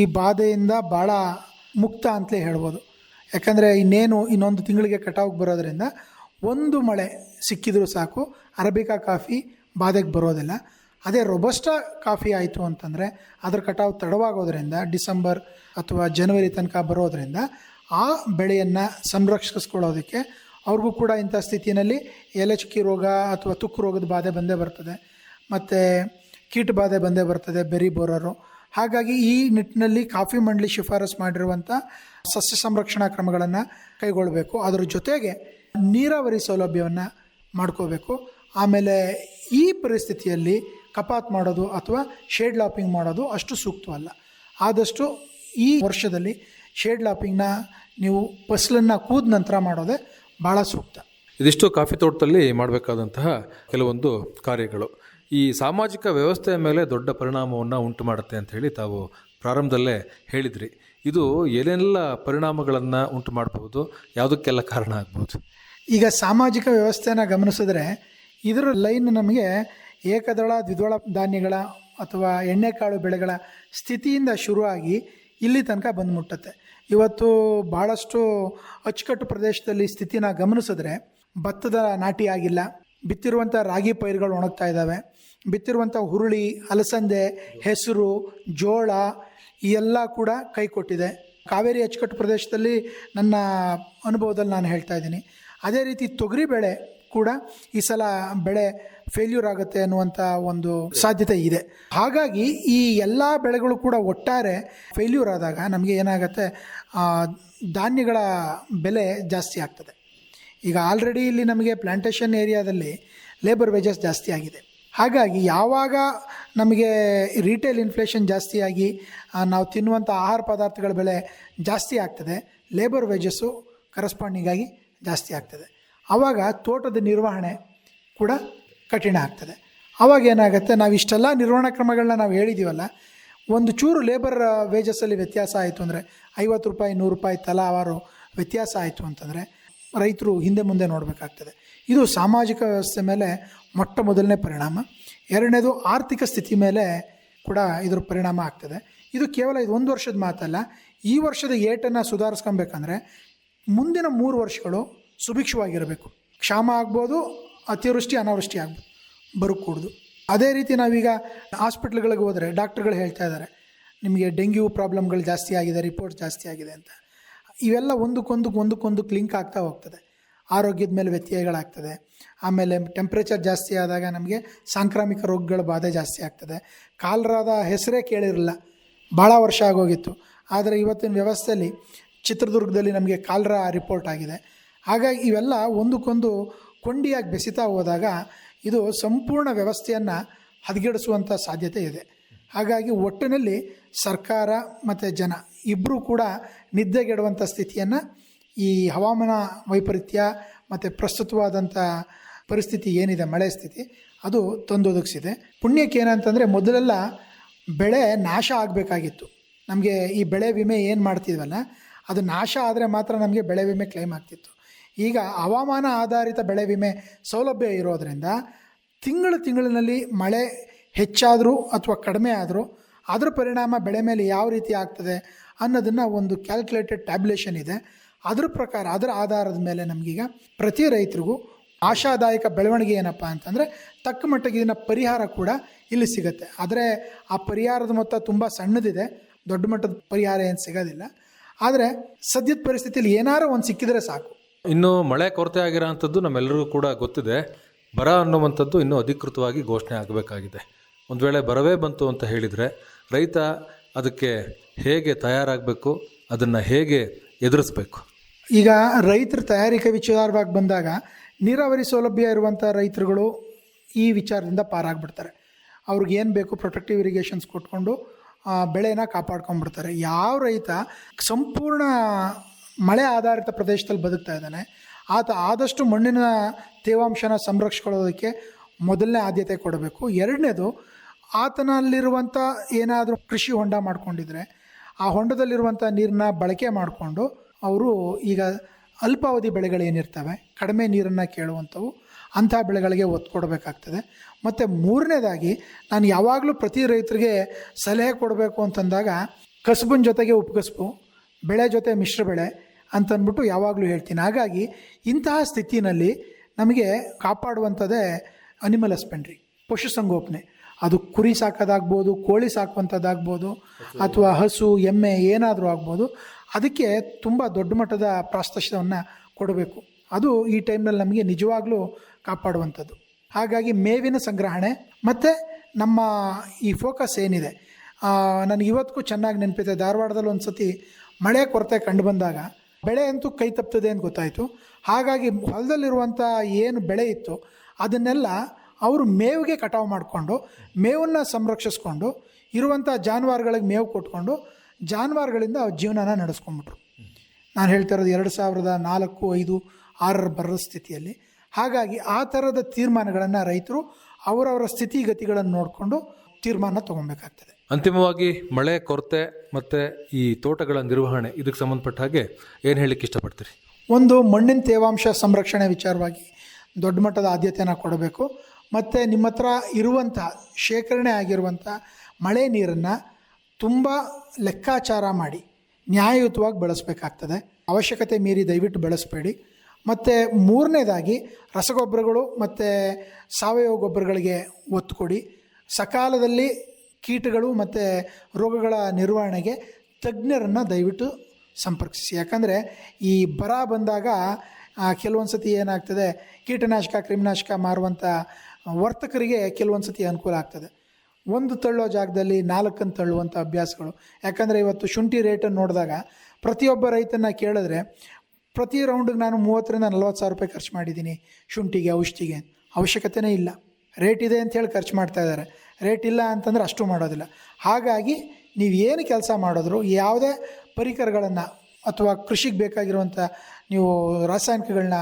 ಈ ಬಾಧೆಯಿಂದ ಭಾಳ ಮುಕ್ತ ಅಂತಲೇ ಹೇಳ್ಬೋದು. ಯಾಕಂದರೆ ಇನ್ನೇನು ಇನ್ನೊಂದು ತಿಂಗಳಿಗೆ ಕಟಾವಿಗೆ ಬರೋದರಿಂದ ಒಂದು ಮಳೆ ಸಿಕ್ಕಿದರೂ ಸಾಕು, ಅರಬಿಕಾ ಕಾಫಿ ಬಾಧೆಗೆ ಬರೋದಿಲ್ಲ. ಅದೇ ರೊಬಸ್ಟ ಕಾಫಿ ಆಯಿತು ಅಂತಂದರೆ ಅದರ ಕಟಾವು ತಡವಾಗೋದ್ರಿಂದ ಡಿಸೆಂಬರ್ ಅಥವಾ ಜನವರಿ ತನಕ ಬರೋದರಿಂದ ಆ ಬೆಳೆಯನ್ನು ಸಂರಕ್ಷಿಸ್ಕೊಳ್ಳೋದಕ್ಕೆ ಅವ್ರಿಗೂ ಕೂಡ ಇಂಥ ಸ್ಥಿತಿಯಲ್ಲಿ ಎಲೆಚುಕ್ಕಿ ರೋಗ ಅಥವಾ ತುಕ್ಕು ರೋಗದ ಬಾಧೆ ಬಂದೇ ಬರ್ತದೆ. ಮತ್ತು ಕೀಟ ಬಾಧೆ ಬಂದೇ ಬರ್ತದೆ ಬೆರಿ ಬೋರರು. ಹಾಗಾಗಿ ಈ ನಿಟ್ಟಿನಲ್ಲಿ ಕಾಫಿ ಮಂಡಳಿ ಶಿಫಾರಸು ಮಾಡಿರುವಂಥ ಸಸ್ಯ ಸಂರಕ್ಷಣಾ ಕ್ರಮಗಳನ್ನು ಕೈಗೊಳ್ಳಬೇಕು ಅದರ ಜೊತೆಗೆ ನೀರಾವರಿ ಸೌಲಭ್ಯವನ್ನು ಮಾಡ್ಕೋಬೇಕು. ಆಮೇಲೆ ಈ ಪರಿಸ್ಥಿತಿಯಲ್ಲಿ ಕಪಾತ್ ಮಾಡೋದು ಅಥವಾ ಶೇಡ್ ಲಾಪಿಂಗ್ ಮಾಡೋದು ಅಷ್ಟು ಸೂಕ್ತವಲ್ಲ ಆದಷ್ಟು ಈ ವರ್ಷದಲ್ಲಿ ಶೇಡ್ ಲಾಪಿಂಗ್ನ ನೀವು ಫಸಲನ್ನು ಕೂದ ನಂತರ ಮಾಡೋದೇ ಭಾಳ ಸೂಕ್ತ. ಇದಿಷ್ಟು ಕಾಫಿ ತೋಟದಲ್ಲಿ ಮಾಡಬೇಕಾದಂತಹ ಕೆಲವೊಂದು ಕಾರ್ಯಗಳು. ಈ ಸಾಮಾಜಿಕ ವ್ಯವಸ್ಥೆಯ ಮೇಲೆ ದೊಡ್ಡ ಪರಿಣಾಮವನ್ನು ಉಂಟು ಮಾಡುತ್ತೆ ಅಂತ ಹೇಳಿ ತಾವು ಪ್ರಾರಂಭದಲ್ಲೇ ಹೇಳಿದ್ರಿ. ಇದು ಏನೆಲ್ಲ ಪರಿಣಾಮಗಳನ್ನು ಉಂಟು ಮಾಡಬಹುದು? ಯಾವುದಕ್ಕೆಲ್ಲ ಕಾರಣ ಆಗ್ಬೋದು ಈಗ ಸಾಮಾಜಿಕ ವ್ಯವಸ್ಥೆನ ಗಮನಿಸಿದ್ರೆ ಇದರ ಲೈನ್ ನಮಗೆ ಏಕದಳ, ದ್ವಿದಳ ಧಾನ್ಯಗಳ ಅಥವಾ ಎಣ್ಣೆಕಾಳು ಬೆಳೆಗಳ ಸ್ಥಿತಿಯಿಂದ ಶುರುವಾಗಿ ಇಲ್ಲಿ ತನಕ ಬಂದು ಮುಟ್ಟುತ್ತೆ ಇವತ್ತು ಭಾಳಷ್ಟು ಅಚ್ಚುಕಟ್ಟು ಪ್ರದೇಶದಲ್ಲಿ ಸ್ಥಿತಿನ ಗಮನಿಸಿದ್ರೆ ಭತ್ತದ ನಾಟಿ ಆಗಿಲ್ಲ. ಬಿತ್ತಿರುವಂಥ ರಾಗಿ ಪೈರುಗಳು ಒಣಗ್ತಾ ಇದ್ದಾವೆ. ಬಿತ್ತಿರುವಂಥ ಹುರುಳಿ, ಅಲಸಂದೆ, ಹೆಸರು, ಜೋಳ ಎಲ್ಲ ಕೂಡ ಕೈ ಕೊಟ್ಟಿದೆ. ಕಾವೇರಿ ಅಚ್ಚುಕಟ್ಟು ಪ್ರದೇಶದಲ್ಲಿ ನನ್ನ ಅನುಭವದಲ್ಲಿ ನಾನು ಹೇಳ್ತಾ ಇದ್ದೀನಿ. ಅದೇ ರೀತಿ ತೊಗರಿ ಬೆಳೆ ಕೂಡ ಈ ಸಲ ಬೆಳೆ ಫೇಲ್ಯೂರ್ ಆಗುತ್ತೆ ಅನ್ನುವಂಥ ಒಂದು ಸಾಧ್ಯತೆ ಇದೆ. ಹಾಗಾಗಿ ಈ ಎಲ್ಲ ಬೆಳೆಗಳು ಕೂಡ ಒಟ್ಟಾರೆ ಫೇಲ್ಯೂರ್ ಆದಾಗ ನಮಗೆ ಏನಾಗುತ್ತೆ ಧಾನ್ಯಗಳ ಬೆಲೆ ಜಾಸ್ತಿ ಆಗ್ತದೆ. ಈಗ ಆಲ್ರೆಡಿ ಇಲ್ಲಿ ನಮಗೆ ಪ್ಲಾಂಟೇಶನ್ ಏರಿಯಾದಲ್ಲಿ ಲೇಬರ್ ವೇಜಸ್ ಜಾಸ್ತಿ ಆಗಿದೆ. ಹಾಗಾಗಿ ಯಾವಾಗ ನಮಗೆ ರಿಟೇಲ್ ಇನ್ಫ್ಲೇಷನ್ ಜಾಸ್ತಿಯಾಗಿ ನಾವು ತಿನ್ನುವಂಥ ಆಹಾರ ಪದಾರ್ಥಗಳ ಬೆಲೆ ಜಾಸ್ತಿ ಆಗ್ತದೆ ಲೇಬರ್ ವೇಜಸ್ಸು ಕರೆಸ್ಪಾಂಡಿಂಗಾಗಿ ಜಾಸ್ತಿ ಆಗ್ತದೆ. ಆವಾಗ ತೋಟದ ನಿರ್ವಹಣೆ ಕೂಡ ಕಠಿಣ ಆಗ್ತದೆ. ಆವಾಗ ಏನಾಗುತ್ತೆ? ನಾವು ಇಷ್ಟೆಲ್ಲ ನಿರ್ವಹಣಾ ಕ್ರಮಗಳನ್ನ ನಾವು ಹೇಳಿದ್ದೀವಲ್ಲ ಒಂದು ಚೂರು ಲೇಬರ್ ವೇಜಸ್ಸಲ್ಲಿ ವ್ಯತ್ಯಾಸ ಆಯಿತು ಅಂದರೆ ಐವತ್ತು ರೂಪಾಯಿ, ನೂರು ರೂಪಾಯಿ ತಲಾವಾರು ವ್ಯತ್ಯಾಸ ಆಯಿತು ಅಂತಂದರೆ ರೈತರು ಹಿಂದೆ ಮುಂದೆ ನೋಡಬೇಕಾಗ್ತದೆ. ಇದು ಸಾಮಾಜಿಕ ವ್ಯವಸ್ಥೆ ಮೇಲೆ ಮೊಟ್ಟ ಮೊದಲನೇ ಪರಿಣಾಮ. ಎರಡನೇದು ಆರ್ಥಿಕ ಸ್ಥಿತಿ ಮೇಲೆ ಕೂಡ ಇದರ ಪರಿಣಾಮ ಆಗ್ತದೆ. ಇದು ಕೇವಲ ಇದು ಒಂದು ವರ್ಷದ ಮಾತಲ್ಲ, ಈ ವರ್ಷದ ಏಟನ್ನು ಸುಧಾರಿಸ್ಕೊಬೇಕಂದ್ರೆ ಮುಂದಿನ ಮೂರು ವರ್ಷಗಳು ಸುಭಿಕ್ಷವಾಗಿರಬೇಕು. ಕ್ಷಾಮ ಆಗ್ಬೋದು, ಅತಿವೃಷ್ಟಿ, ಅನಾವೃಷ್ಟಿ ಆಗ್ಬೋದು, ಬರಕೂಡ್ದು. ಅದೇ ರೀತಿ ನಾವೀಗ ಹಾಸ್ಪಿಟ್ಲ್ಗಳಿಗೆ ಹೋದರೆ ಡಾಕ್ಟ್ರುಗಳು ಹೇಳ್ತಾ ಇದ್ದಾರೆ, ನಿಮಗೆ ಡೆಂಗ್ಯೂ ಪ್ರಾಬ್ಲಮ್ಗಳು ಜಾಸ್ತಿ ಆಗಿದೆ, ರಿಪೋರ್ಟ್ ಜಾಸ್ತಿ ಆಗಿದೆ ಅಂತ. ಇವೆಲ್ಲ ಒಂದಕ್ಕೊಂದು ಒಂದಕ್ಕೊಂದಕ್ಕೆ ಲಿಂಕ್ ಆಗ್ತಾ ಹೋಗ್ತದೆ. ಆರೋಗ್ಯದ ಮೇಲೆ ವ್ಯತ್ಯಯಗಳಾಗ್ತದೆ. ಆಮೇಲೆ ಟೆಂಪ್ರೇಚರ್ ಜಾಸ್ತಿ ಆದಾಗ ನಮಗೆ ಸಾಂಕ್ರಾಮಿಕ ರೋಗಗಳ ಬಾಧೆ ಜಾಸ್ತಿ ಆಗ್ತದೆ. ಕಾಲರಾದ ಹೆಸರೇ ಕೇಳಿರಲಿಲ್ಲ. ಭಾಳ ವರ್ಷ ಆಗೋಗಿತ್ತು. ಆದರೆ ಇವತ್ತಿನ ವ್ಯವಸ್ಥೆಯಲ್ಲಿ ಚಿತ್ರದುರ್ಗದಲ್ಲಿ ನಮಗೆ ಕಾಲರ ರಿಪೋರ್ಟ್ ಆಗಿದೆ. ಹಾಗಾಗಿ ಇವೆಲ್ಲ ಒಂದಕ್ಕೊಂದು ಕೊಂಡಿಯಾಗಿ ಬೆಸಿತಾ ಹೋದಾಗ ಇದು ಸಂಪೂರ್ಣ ವ್ಯವಸ್ಥೆಯನ್ನು ಹದಗೆಡಿಸುವಂಥ ಸಾಧ್ಯತೆ ಇದೆ. ಹಾಗಾಗಿ ಒಟ್ಟಿನಲ್ಲಿ ಸರ್ಕಾರ ಮತ್ತು ಜನ ಇಬ್ಬರೂ ಕೂಡ ನಿದ್ದೆಗೆಡುವಂಥ ಸ್ಥಿತಿಯನ್ನು ಈ ಹವಾಮಾನ ವೈಪರೀತ್ಯ ಮತ್ತು ಪ್ರಸ್ತುತವಾದಂಥ ಪರಿಸ್ಥಿತಿ ಏನಿದೆ, ಮಳೆ ಸ್ಥಿತಿ, ಅದು ತಂದೊದಗಿಸಿದೆ. ಪುಣ್ಯಕ್ಕೆ ಏನಂತಂದರೆ ಮೊದಲೆಲ್ಲ ಬೆಳೆ ನಾಶ ಆಗಬೇಕಾಗಿತ್ತು. ನಮಗೆ ಈ ಬೆಳೆ ವಿಮೆ ಏನು ಮಾಡ್ತಿದ್ವಲ್ಲ, ಅದು ನಾಶ ಆದರೆ ಮಾತ್ರ ನಮಗೆ ಬೆಳೆ ವಿಮೆ ಕ್ಲೈಮ್ ಆಗ್ತಿತ್ತು. ಈಗ ಹವಾಮಾನ ಆಧಾರಿತ ಬೆಳೆ ವಿಮೆ ಸೌಲಭ್ಯ ಇರೋದರಿಂದ ತಿಂಗಳು ತಿಂಗಳಿನಲ್ಲಿ ಮಳೆ ಹೆಚ್ಚಾದರೂ ಅಥವಾ ಕಡಿಮೆ ಆದರೂ ಅದರ ಪರಿಣಾಮ ಬೆಳೆ ಮೇಲೆ ಯಾವ ರೀತಿ ಆಗ್ತದೆ ಅನ್ನೋದನ್ನು ಒಂದು ಕ್ಯಾಲ್ಕುಲೇಟೆಡ್ ಟ್ಯಾಬ್ಲೇಷನ್ ಇದೆ. ಅದರ ಪ್ರಕಾರ, ಅದರ ಆಧಾರದ ಮೇಲೆ ನಮಗೀಗ ಪ್ರತಿ ರೈತರಿಗೂ ಆಶಾದಾಯಕ ಬೆಳವಣಿಗೆ ಏನಪ್ಪ ಅಂತಂದರೆ ತಕ್ಕ ಮಟ್ಟಿಗೆ ಪರಿಹಾರ ಕೂಡ ಇಲ್ಲಿ ಸಿಗುತ್ತೆ. ಆದರೆ ಆ ಪರಿಹಾರದ ಮೊತ್ತ ತುಂಬ ಸಣ್ಣದಿದೆ. ದೊಡ್ಡ ಮಟ್ಟದ ಪರಿಹಾರ ಏನು ಸಿಗೋದಿಲ್ಲ. ಆದರೆ ಸದ್ಯದ ಪರಿಸ್ಥಿತಿಯಲ್ಲಿ ಏನಾರು ಒಂದು ಸಿಕ್ಕಿದರೆ ಸಾಕು. ಇನ್ನು ಮಳೆ ಕೊರತೆ ಆಗಿರೋಂಥದ್ದು ನಮ್ಮೆಲ್ಲರಿಗೂ ಕೂಡ ಗೊತ್ತಿದೆ. ಬರ ಅನ್ನುವಂಥದ್ದು ಇನ್ನೂ ಅಧಿಕೃತವಾಗಿ ಘೋಷಣೆ ಆಗಬೇಕಾಗಿದೆ. ಒಂದು ವೇಳೆ ಬರವೇ ಬಂತು ಅಂತ ಹೇಳಿದರೆ ರೈತ ಅದಕ್ಕೆ ಹೇಗೆ ತಯಾರಾಗಬೇಕು, ಅದನ್ನು ಹೇಗೆ ಎದುರಿಸ್ಬೇಕು? ಈಗ ರೈತರ ತಯಾರಿಕೆ ವಿಚಾರವಾಗಿ ಬಂದಾಗ ನೀರಾವರಿ ಸೌಲಭ್ಯ ಇರುವಂಥ ರೈತರುಗಳು ಈ ವಿಚಾರದಿಂದ ಪಾರಾಗ್ಬಿಡ್ತಾರೆ. ಅವ್ರಿಗೆ ಏನು ಬೇಕು ಪ್ರೊಟೆಕ್ಟಿವ್ ಇರಿಗೇಷನ್ಸ್ ಕೊಟ್ಕೊಂಡು ಬೆಳೆನ ಕಾಪಾಡ್ಕೊಂಡ್ಬಿಡ್ತಾರೆ. ಯಾವ ರೈತ ಸಂಪೂರ್ಣ ಮಳೆ ಆಧಾರಿತ ಪ್ರದೇಶದಲ್ಲಿ ಬದುಕ್ತಾ ಇದ್ದಾನೆ. ಆತ ಆದಷ್ಟು ಮಣ್ಣಿನ ತೇವಾಂಶನ ಸಂರಕ್ಷಿಕೊಳ್ಳೋದಕ್ಕೆ ಮೊದಲನೇ ಆದ್ಯತೆ ಕೊಡಬೇಕು. ಎರಡನೇದು ಆತನಲ್ಲಿರುವಂಥ ಏನಾದರೂ ಕೃಷಿ ಹೊಂಡ ಮಾಡಿಕೊಂಡಿದ್ರೆ ಆ ಹೊಂಡದಲ್ಲಿರುವಂಥ ನೀರನ್ನ ಬಳಕೆ ಮಾಡಿಕೊಂಡು ಅವರು ಈಗ ಅಲ್ಪಾವಧಿ ಬೆಳೆಗಳೇನಿರ್ತವೆ ಕಡಿಮೆ ನೀರನ್ನು ಕೇಳುವಂಥವು ಅಂಥ ಬೆಳೆಗಳಿಗೆ ಒತ್ತು ಕೊಡಬೇಕಾಗ್ತದೆ. ಮತ್ತು ಮೂರನೇದಾಗಿ, ನಾನು ಯಾವಾಗಲೂ ಪ್ರತಿ ರೈತರಿಗೆ ಸಲಹೆ ಕೊಡಬೇಕು ಅಂತಂದಾಗ ಕಸಬಿನ ಜೊತೆಗೆ ಉಪಕಸಬು ಬೆಳೆ ಜೊತೆ ಮಿಶ್ರ ಬೆಳೆ ಅಂತಂದ್ಬಿಟ್ಟು ಯಾವಾಗಲೂ ಹೇಳ್ತೀನಿ. ಹಾಗಾಗಿ ಇಂತಹ ಸ್ಥಿತಿನಲ್ಲಿ ನಮಗೆ ಕಾಪಾಡುವಂಥದ್ದೇ ಅನಿಮಲ್ ಹಸ್ಬೆಂಡ್ರಿ ಪಶುಸಂಗೋಪನೆ ಅದು ಕುರಿ ಸಾಕೋದಾಗ್ಬೋದು, ಕೋಳಿ ಸಾಕುವಂಥದ್ದಾಗ್ಬೋದು, ಅಥವಾ ಹಸು, ಎಮ್ಮೆ ಏನಾದರೂ ಆಗ್ಬೋದು, ಅದಕ್ಕೆ ತುಂಬ ದೊಡ್ಡ ಮಟ್ಟದ ಪ್ರಾಸ್ತಶ್ಯವನ್ನು ಕೊಡಬೇಕು. ಅದು ಈ ಟೈಮ್ನಲ್ಲಿ ನಮಗೆ ನಿಜವಾಗ್ಲೂ ಕಾಪಾಡುವಂಥದ್ದು. ಹಾಗಾಗಿ ಮೇವಿನ ಸಂಗ್ರಹಣೆ, ಮತ್ತು ನಮ್ಮ ಈ ಫೋಕಸ್ ಏನಿದೆ? ನನಗೆ ಇವತ್ತಿಗೂ ಚೆನ್ನಾಗಿ ನೆನಪಿದೆ. ಧಾರವಾಡದಲ್ಲಿ ಒಂದು ಸತಿ ಮಳೆ ಕೊರತೆ ಕಂಡು ಬಂದಾಗ ಬೆಳೆ ಅಂತೂ ಕೈ ತಪ್ತದೆ ಅಂತ ಗೊತ್ತಾಯಿತು. ಹಾಗಾಗಿ ಹೊಲದಲ್ಲಿರುವಂಥ ಏನು ಬೆಳೆ ಇತ್ತು ಅದನ್ನೆಲ್ಲ ಅವರು ಮೇವಿಗೆ ಕಟಾವು ಮಾಡಿಕೊಂಡು, ಮೇವನ್ನು ಸಂರಕ್ಷಿಸ್ಕೊಂಡು ಇರುವಂಥ ಜಾನುವಾರುಗಳಿಗೆ ಮೇವು ಕೊಟ್ಕೊಂಡು ಜಾನುವಾರುಗಳಿಂದ ಅವ್ರ ಜೀವನನ ನಡೆಸ್ಕೊಂಡ್ಬಿಟ್ರು. ನಾನು ಹೇಳ್ತಾ ಇರೋದು ಎರಡು ಸಾವಿರದ ನಾಲ್ಕು, ಐದು, ಆರರ ಬರೋ ಸ್ಥಿತಿಯಲ್ಲಿ. ಹಾಗಾಗಿ ಆ ಥರದ ತೀರ್ಮಾನಗಳನ್ನು ರೈತರು ಅವರವರ ಸ್ಥಿತಿಗತಿಗಳನ್ನು ನೋಡಿಕೊಂಡು ತೀರ್ಮಾನ ತೊಗೊಬೇಕಾಗ್ತದೆ ಅಂತಿಮವಾಗಿ ಮಳೆ, ಕೊರತೆ ಮತ್ತು ಈ ತೋಟಗಳ ನಿರ್ವಹಣೆ ಇದಕ್ಕೆ ಸಂಬಂಧಪಟ್ಟ ಹಾಗೆ ಏನು ಹೇಳಲಿಕ್ಕೆ ಇಷ್ಟಪಡ್ತೀರಿ? ಒಂದು ಮಣ್ಣಿನ ತೇವಾಂಶ ಸಂರಕ್ಷಣೆ ವಿಚಾರವಾಗಿ ದೊಡ್ಡ ಮಟ್ಟದ ಆದ್ಯತೆಯನ್ನು ಕೊಡಬೇಕು. ಮತ್ತು ನಿಮ್ಮ ಹತ್ರ ಇರುವಂಥ ಶೇಖರಣೆ ಆಗಿರುವಂಥ ಮಳೆ ನೀರನ್ನು ತುಂಬ ಲೆಕ್ಕಾಚಾರ ಮಾಡಿ ನ್ಯಾಯಯುತವಾಗಿ ಬಳಸಬೇಕಾಗ್ತದೆ. ಅವಶ್ಯಕತೆ ಮೀರಿ ದಯವಿಟ್ಟು ಬಳಸಬೇಡಿ. ಮತ್ತು ಮೂರನೇದಾಗಿ ರಸಗೊಬ್ಬರಗಳು ಮತ್ತು ಸಾವಯವ ಗೊಬ್ಬರಗಳಿಗೆ ಒತ್ತು ಕೊಡಿ. ಸಕಾಲದಲ್ಲಿ ಕೀಟಗಳು ಮತ್ತು ರೋಗಗಳ ನಿರ್ವಹಣೆಗೆ ತಜ್ಞರನ್ನು ದಯವಿಟ್ಟು ಸಂಪರ್ಕಿಸಿ. ಯಾಕಂದರೆ ಈ ಬರ ಬಂದಾಗ ಕೆಲವೊಂದು ಸತಿ ಏನಾಗ್ತದೆ, ಕೀಟನಾಶಕ, ಕ್ರಿಮಿನಾಶಕ ಮಾರುವಂಥ ವರ್ತಕರಿಗೆ ಕೆಲವೊಂದು ಸತಿ ಅನುಕೂಲ ಆಗ್ತದೆ. ಒಂದು ತಳ್ಳೋ ಜಾಗದಲ್ಲಿ ನಾಲ್ಕನ್ನು ತಳ್ಳುವಂಥ ಅಭ್ಯಾಸಗಳು. ಯಾಕಂದರೆ ಇವತ್ತು ಶುಂಠಿ ರೇಟನ್ನು ನೋಡಿದಾಗ ಪ್ರತಿಯೊಬ್ಬ ರೈತನ ಕೇಳಿದ್ರೆ, ಪ್ರತಿ ರೌಂಡಿಗೆ ನಾನು ಮೂವತ್ತರಿಂದ ನಲ್ವತ್ತು ಸಾವಿರ ರೂಪಾಯಿ ಖರ್ಚು ಮಾಡಿದ್ದೀನಿ ಶುಂಠಿಗೆ, ಔಷಧಿಗೆ, ಅವಶ್ಯಕತೆನೇ ಇಲ್ಲ. ರೇಟ್ ಇದೆ ಅಂತ ಹೇಳಿ ಖರ್ಚು ಮಾಡ್ತಾ ಇದ್ದಾರೆ. ರೇಟ್ ಇಲ್ಲ ಅಂತಂದರೆ ಅಷ್ಟು ಮಾಡೋದಿಲ್ಲ. ಹಾಗಾಗಿ ನೀವು ಏನು ಕೆಲಸ ಮಾಡಿದ್ರು ಯಾವುದೇ ಪರಿಕರಗಳನ್ನು ಅಥವಾ ಕೃಷಿಗೆ ಬೇಕಾಗಿರುವಂಥ ನೀವು ರಾಸಾಯನಿಕಗಳನ್ನ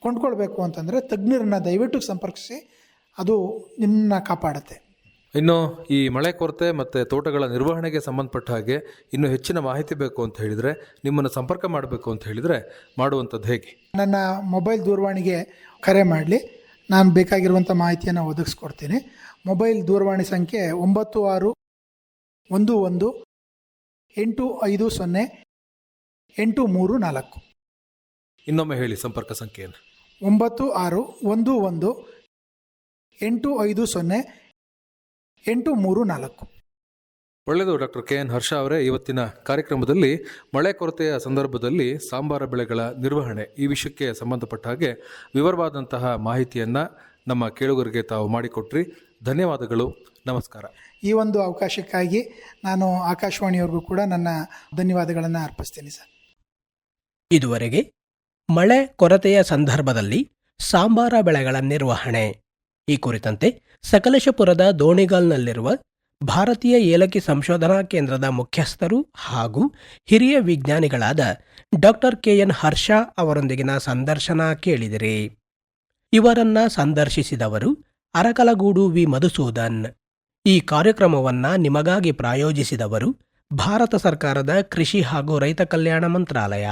ಕೊಂಡ್ಕೊಳ್ಬೇಕು ಅಂತಂದರೆ ತಜ್ಞರನ್ನ ದಯವಿಟ್ಟು ಸಂಪರ್ಕಿಸಿ ಅದು ನಿಮ್ಮನ್ನ ಕಾಪಾಡುತ್ತೆ. ಇನ್ನು ಈ ಮಳೆ ಕೊರತೆ ಮತ್ತು ತೋಟಗಳ ನಿರ್ವಹಣೆಗೆ ಸಂಬಂಧಪಟ್ಟ ಹಾಗೆ ಇನ್ನೂ ಹೆಚ್ಚಿನ ಮಾಹಿತಿ ಬೇಕು ಅಂತ ಹೇಳಿದರೆ ನಿಮ್ಮನ್ನು ಸಂಪರ್ಕ ಮಾಡಬೇಕು ಅಂತ ಹೇಳಿದರೆ ಮಾಡುವಂಥದ್ದು ಹೇಗೆ? ನನ್ನ ಮೊಬೈಲ್ ದೂರವಾಣಿಗೆ ಕರೆ ಮಾಡಲಿ. ನಾನು ಬೇಕಾಗಿರುವಂಥ ಮಾಹಿತಿಯನ್ನು ಒದಗಿಸ್ಕೊಡ್ತೀನಿ. ಮೊಬೈಲ್ ದೂರವಾಣಿ ಸಂಖ್ಯೆ ಒಂಬತ್ತು ಆರು ಒಂದು ಒಂದು ಎಂಟು ಐದು ಸೊನ್ನೆ ಎಂಟು ಮೂರು ನಾಲ್ಕು. ಇನ್ನೊಮ್ಮೆ ಹೇಳಿ ಸಂಪರ್ಕ ಸಂಖ್ಯೆಯನ್ನು. ಒಂಬತ್ತು ಆರು ಒಂದು ಒಂದು ಎಂಟು ಐದು ಸೊನ್ನೆ ಎಂಟು ಮೂರು ನಾಲ್ಕು. ಒಳ್ಳೆಯದು ಡಾಕ್ಟರ್ ಕೆ ಎನ್ ಹರ್ಷ ಅವರೇ ಇವತ್ತಿನ ಕಾರ್ಯಕ್ರಮದಲ್ಲಿ ಮಳೆ ಕೊರತೆಯ ಸಂದರ್ಭದಲ್ಲಿ ಸಾಂಬಾರ ಬೆಳೆಗಳ ನಿರ್ವಹಣೆ ಈ ವಿಷಯಕ್ಕೆ ಸಂಬಂಧಪಟ್ಟ ಹಾಗೆ ವಿವರವಾದಂತಹ ಮಾಹಿತಿಯನ್ನು ನಮ್ಮ ಕೇಳುಗರಿಗೆ ತಾವು ಮಾಡಿಕೊಟ್ರಿ. ಧನ್ಯವಾದಗಳು. ನಮಸ್ಕಾರ. ಈ ಒಂದು ಅವಕಾಶಕ್ಕಾಗಿ ನಾನು ಆಕಾಶವಾಣಿಯವ್ರಿಗೂ ಕೂಡ ನನ್ನ ಧನ್ಯವಾದಗಳನ್ನು ಅರ್ಪಿಸ್ತೇನೆ ಸರ್. ಇದುವರೆಗೆ ಮಳೆ ಕೊರತೆಯ ಸಂದರ್ಭದಲ್ಲಿ ಸಾಂಬಾರ ಬೆಳೆಗಳ ನಿರ್ವಹಣೆ. ಈ ಕುರಿತಂತೆ ಸಕಲೇಶಪುರದ ದೋಣಿಗಲ್ನಲ್ಲಿರುವ ಭಾರತೀಯ ಏಲಕ್ಕಿ ಸಂಶೋಧನಾ ಕೇಂದ್ರದ ಮುಖ್ಯಸ್ಥರು ಹಾಗೂ ಹಿರಿಯ ವಿಜ್ಞಾನಿಗಳಾದ ಡಾಕ್ಟರ್ ಕೆಎನ್ ಹರ್ಷ ಅವರೊಂದಿಗಿನ ಸಂದರ್ಶನ ಕೇಳಿದಿರಿ. ಇವರನ್ನ ಸಂದರ್ಶಿಸಿದವರು ಅರಕಲಗೂಡು ವಿ. ಮಧುಸೂದನ್. ಈ ಕಾರ್ಯಕ್ರಮವನ್ನ ನಿಮಗಾಗಿ ಪ್ರಾಯೋಜಿಸಿದವರು ಭಾರತ ಸರ್ಕಾರದ ಕೃಷಿ ಹಾಗೂ ರೈತ ಕಲ್ಯಾಣ ಮಂತ್ರಾಲಯ.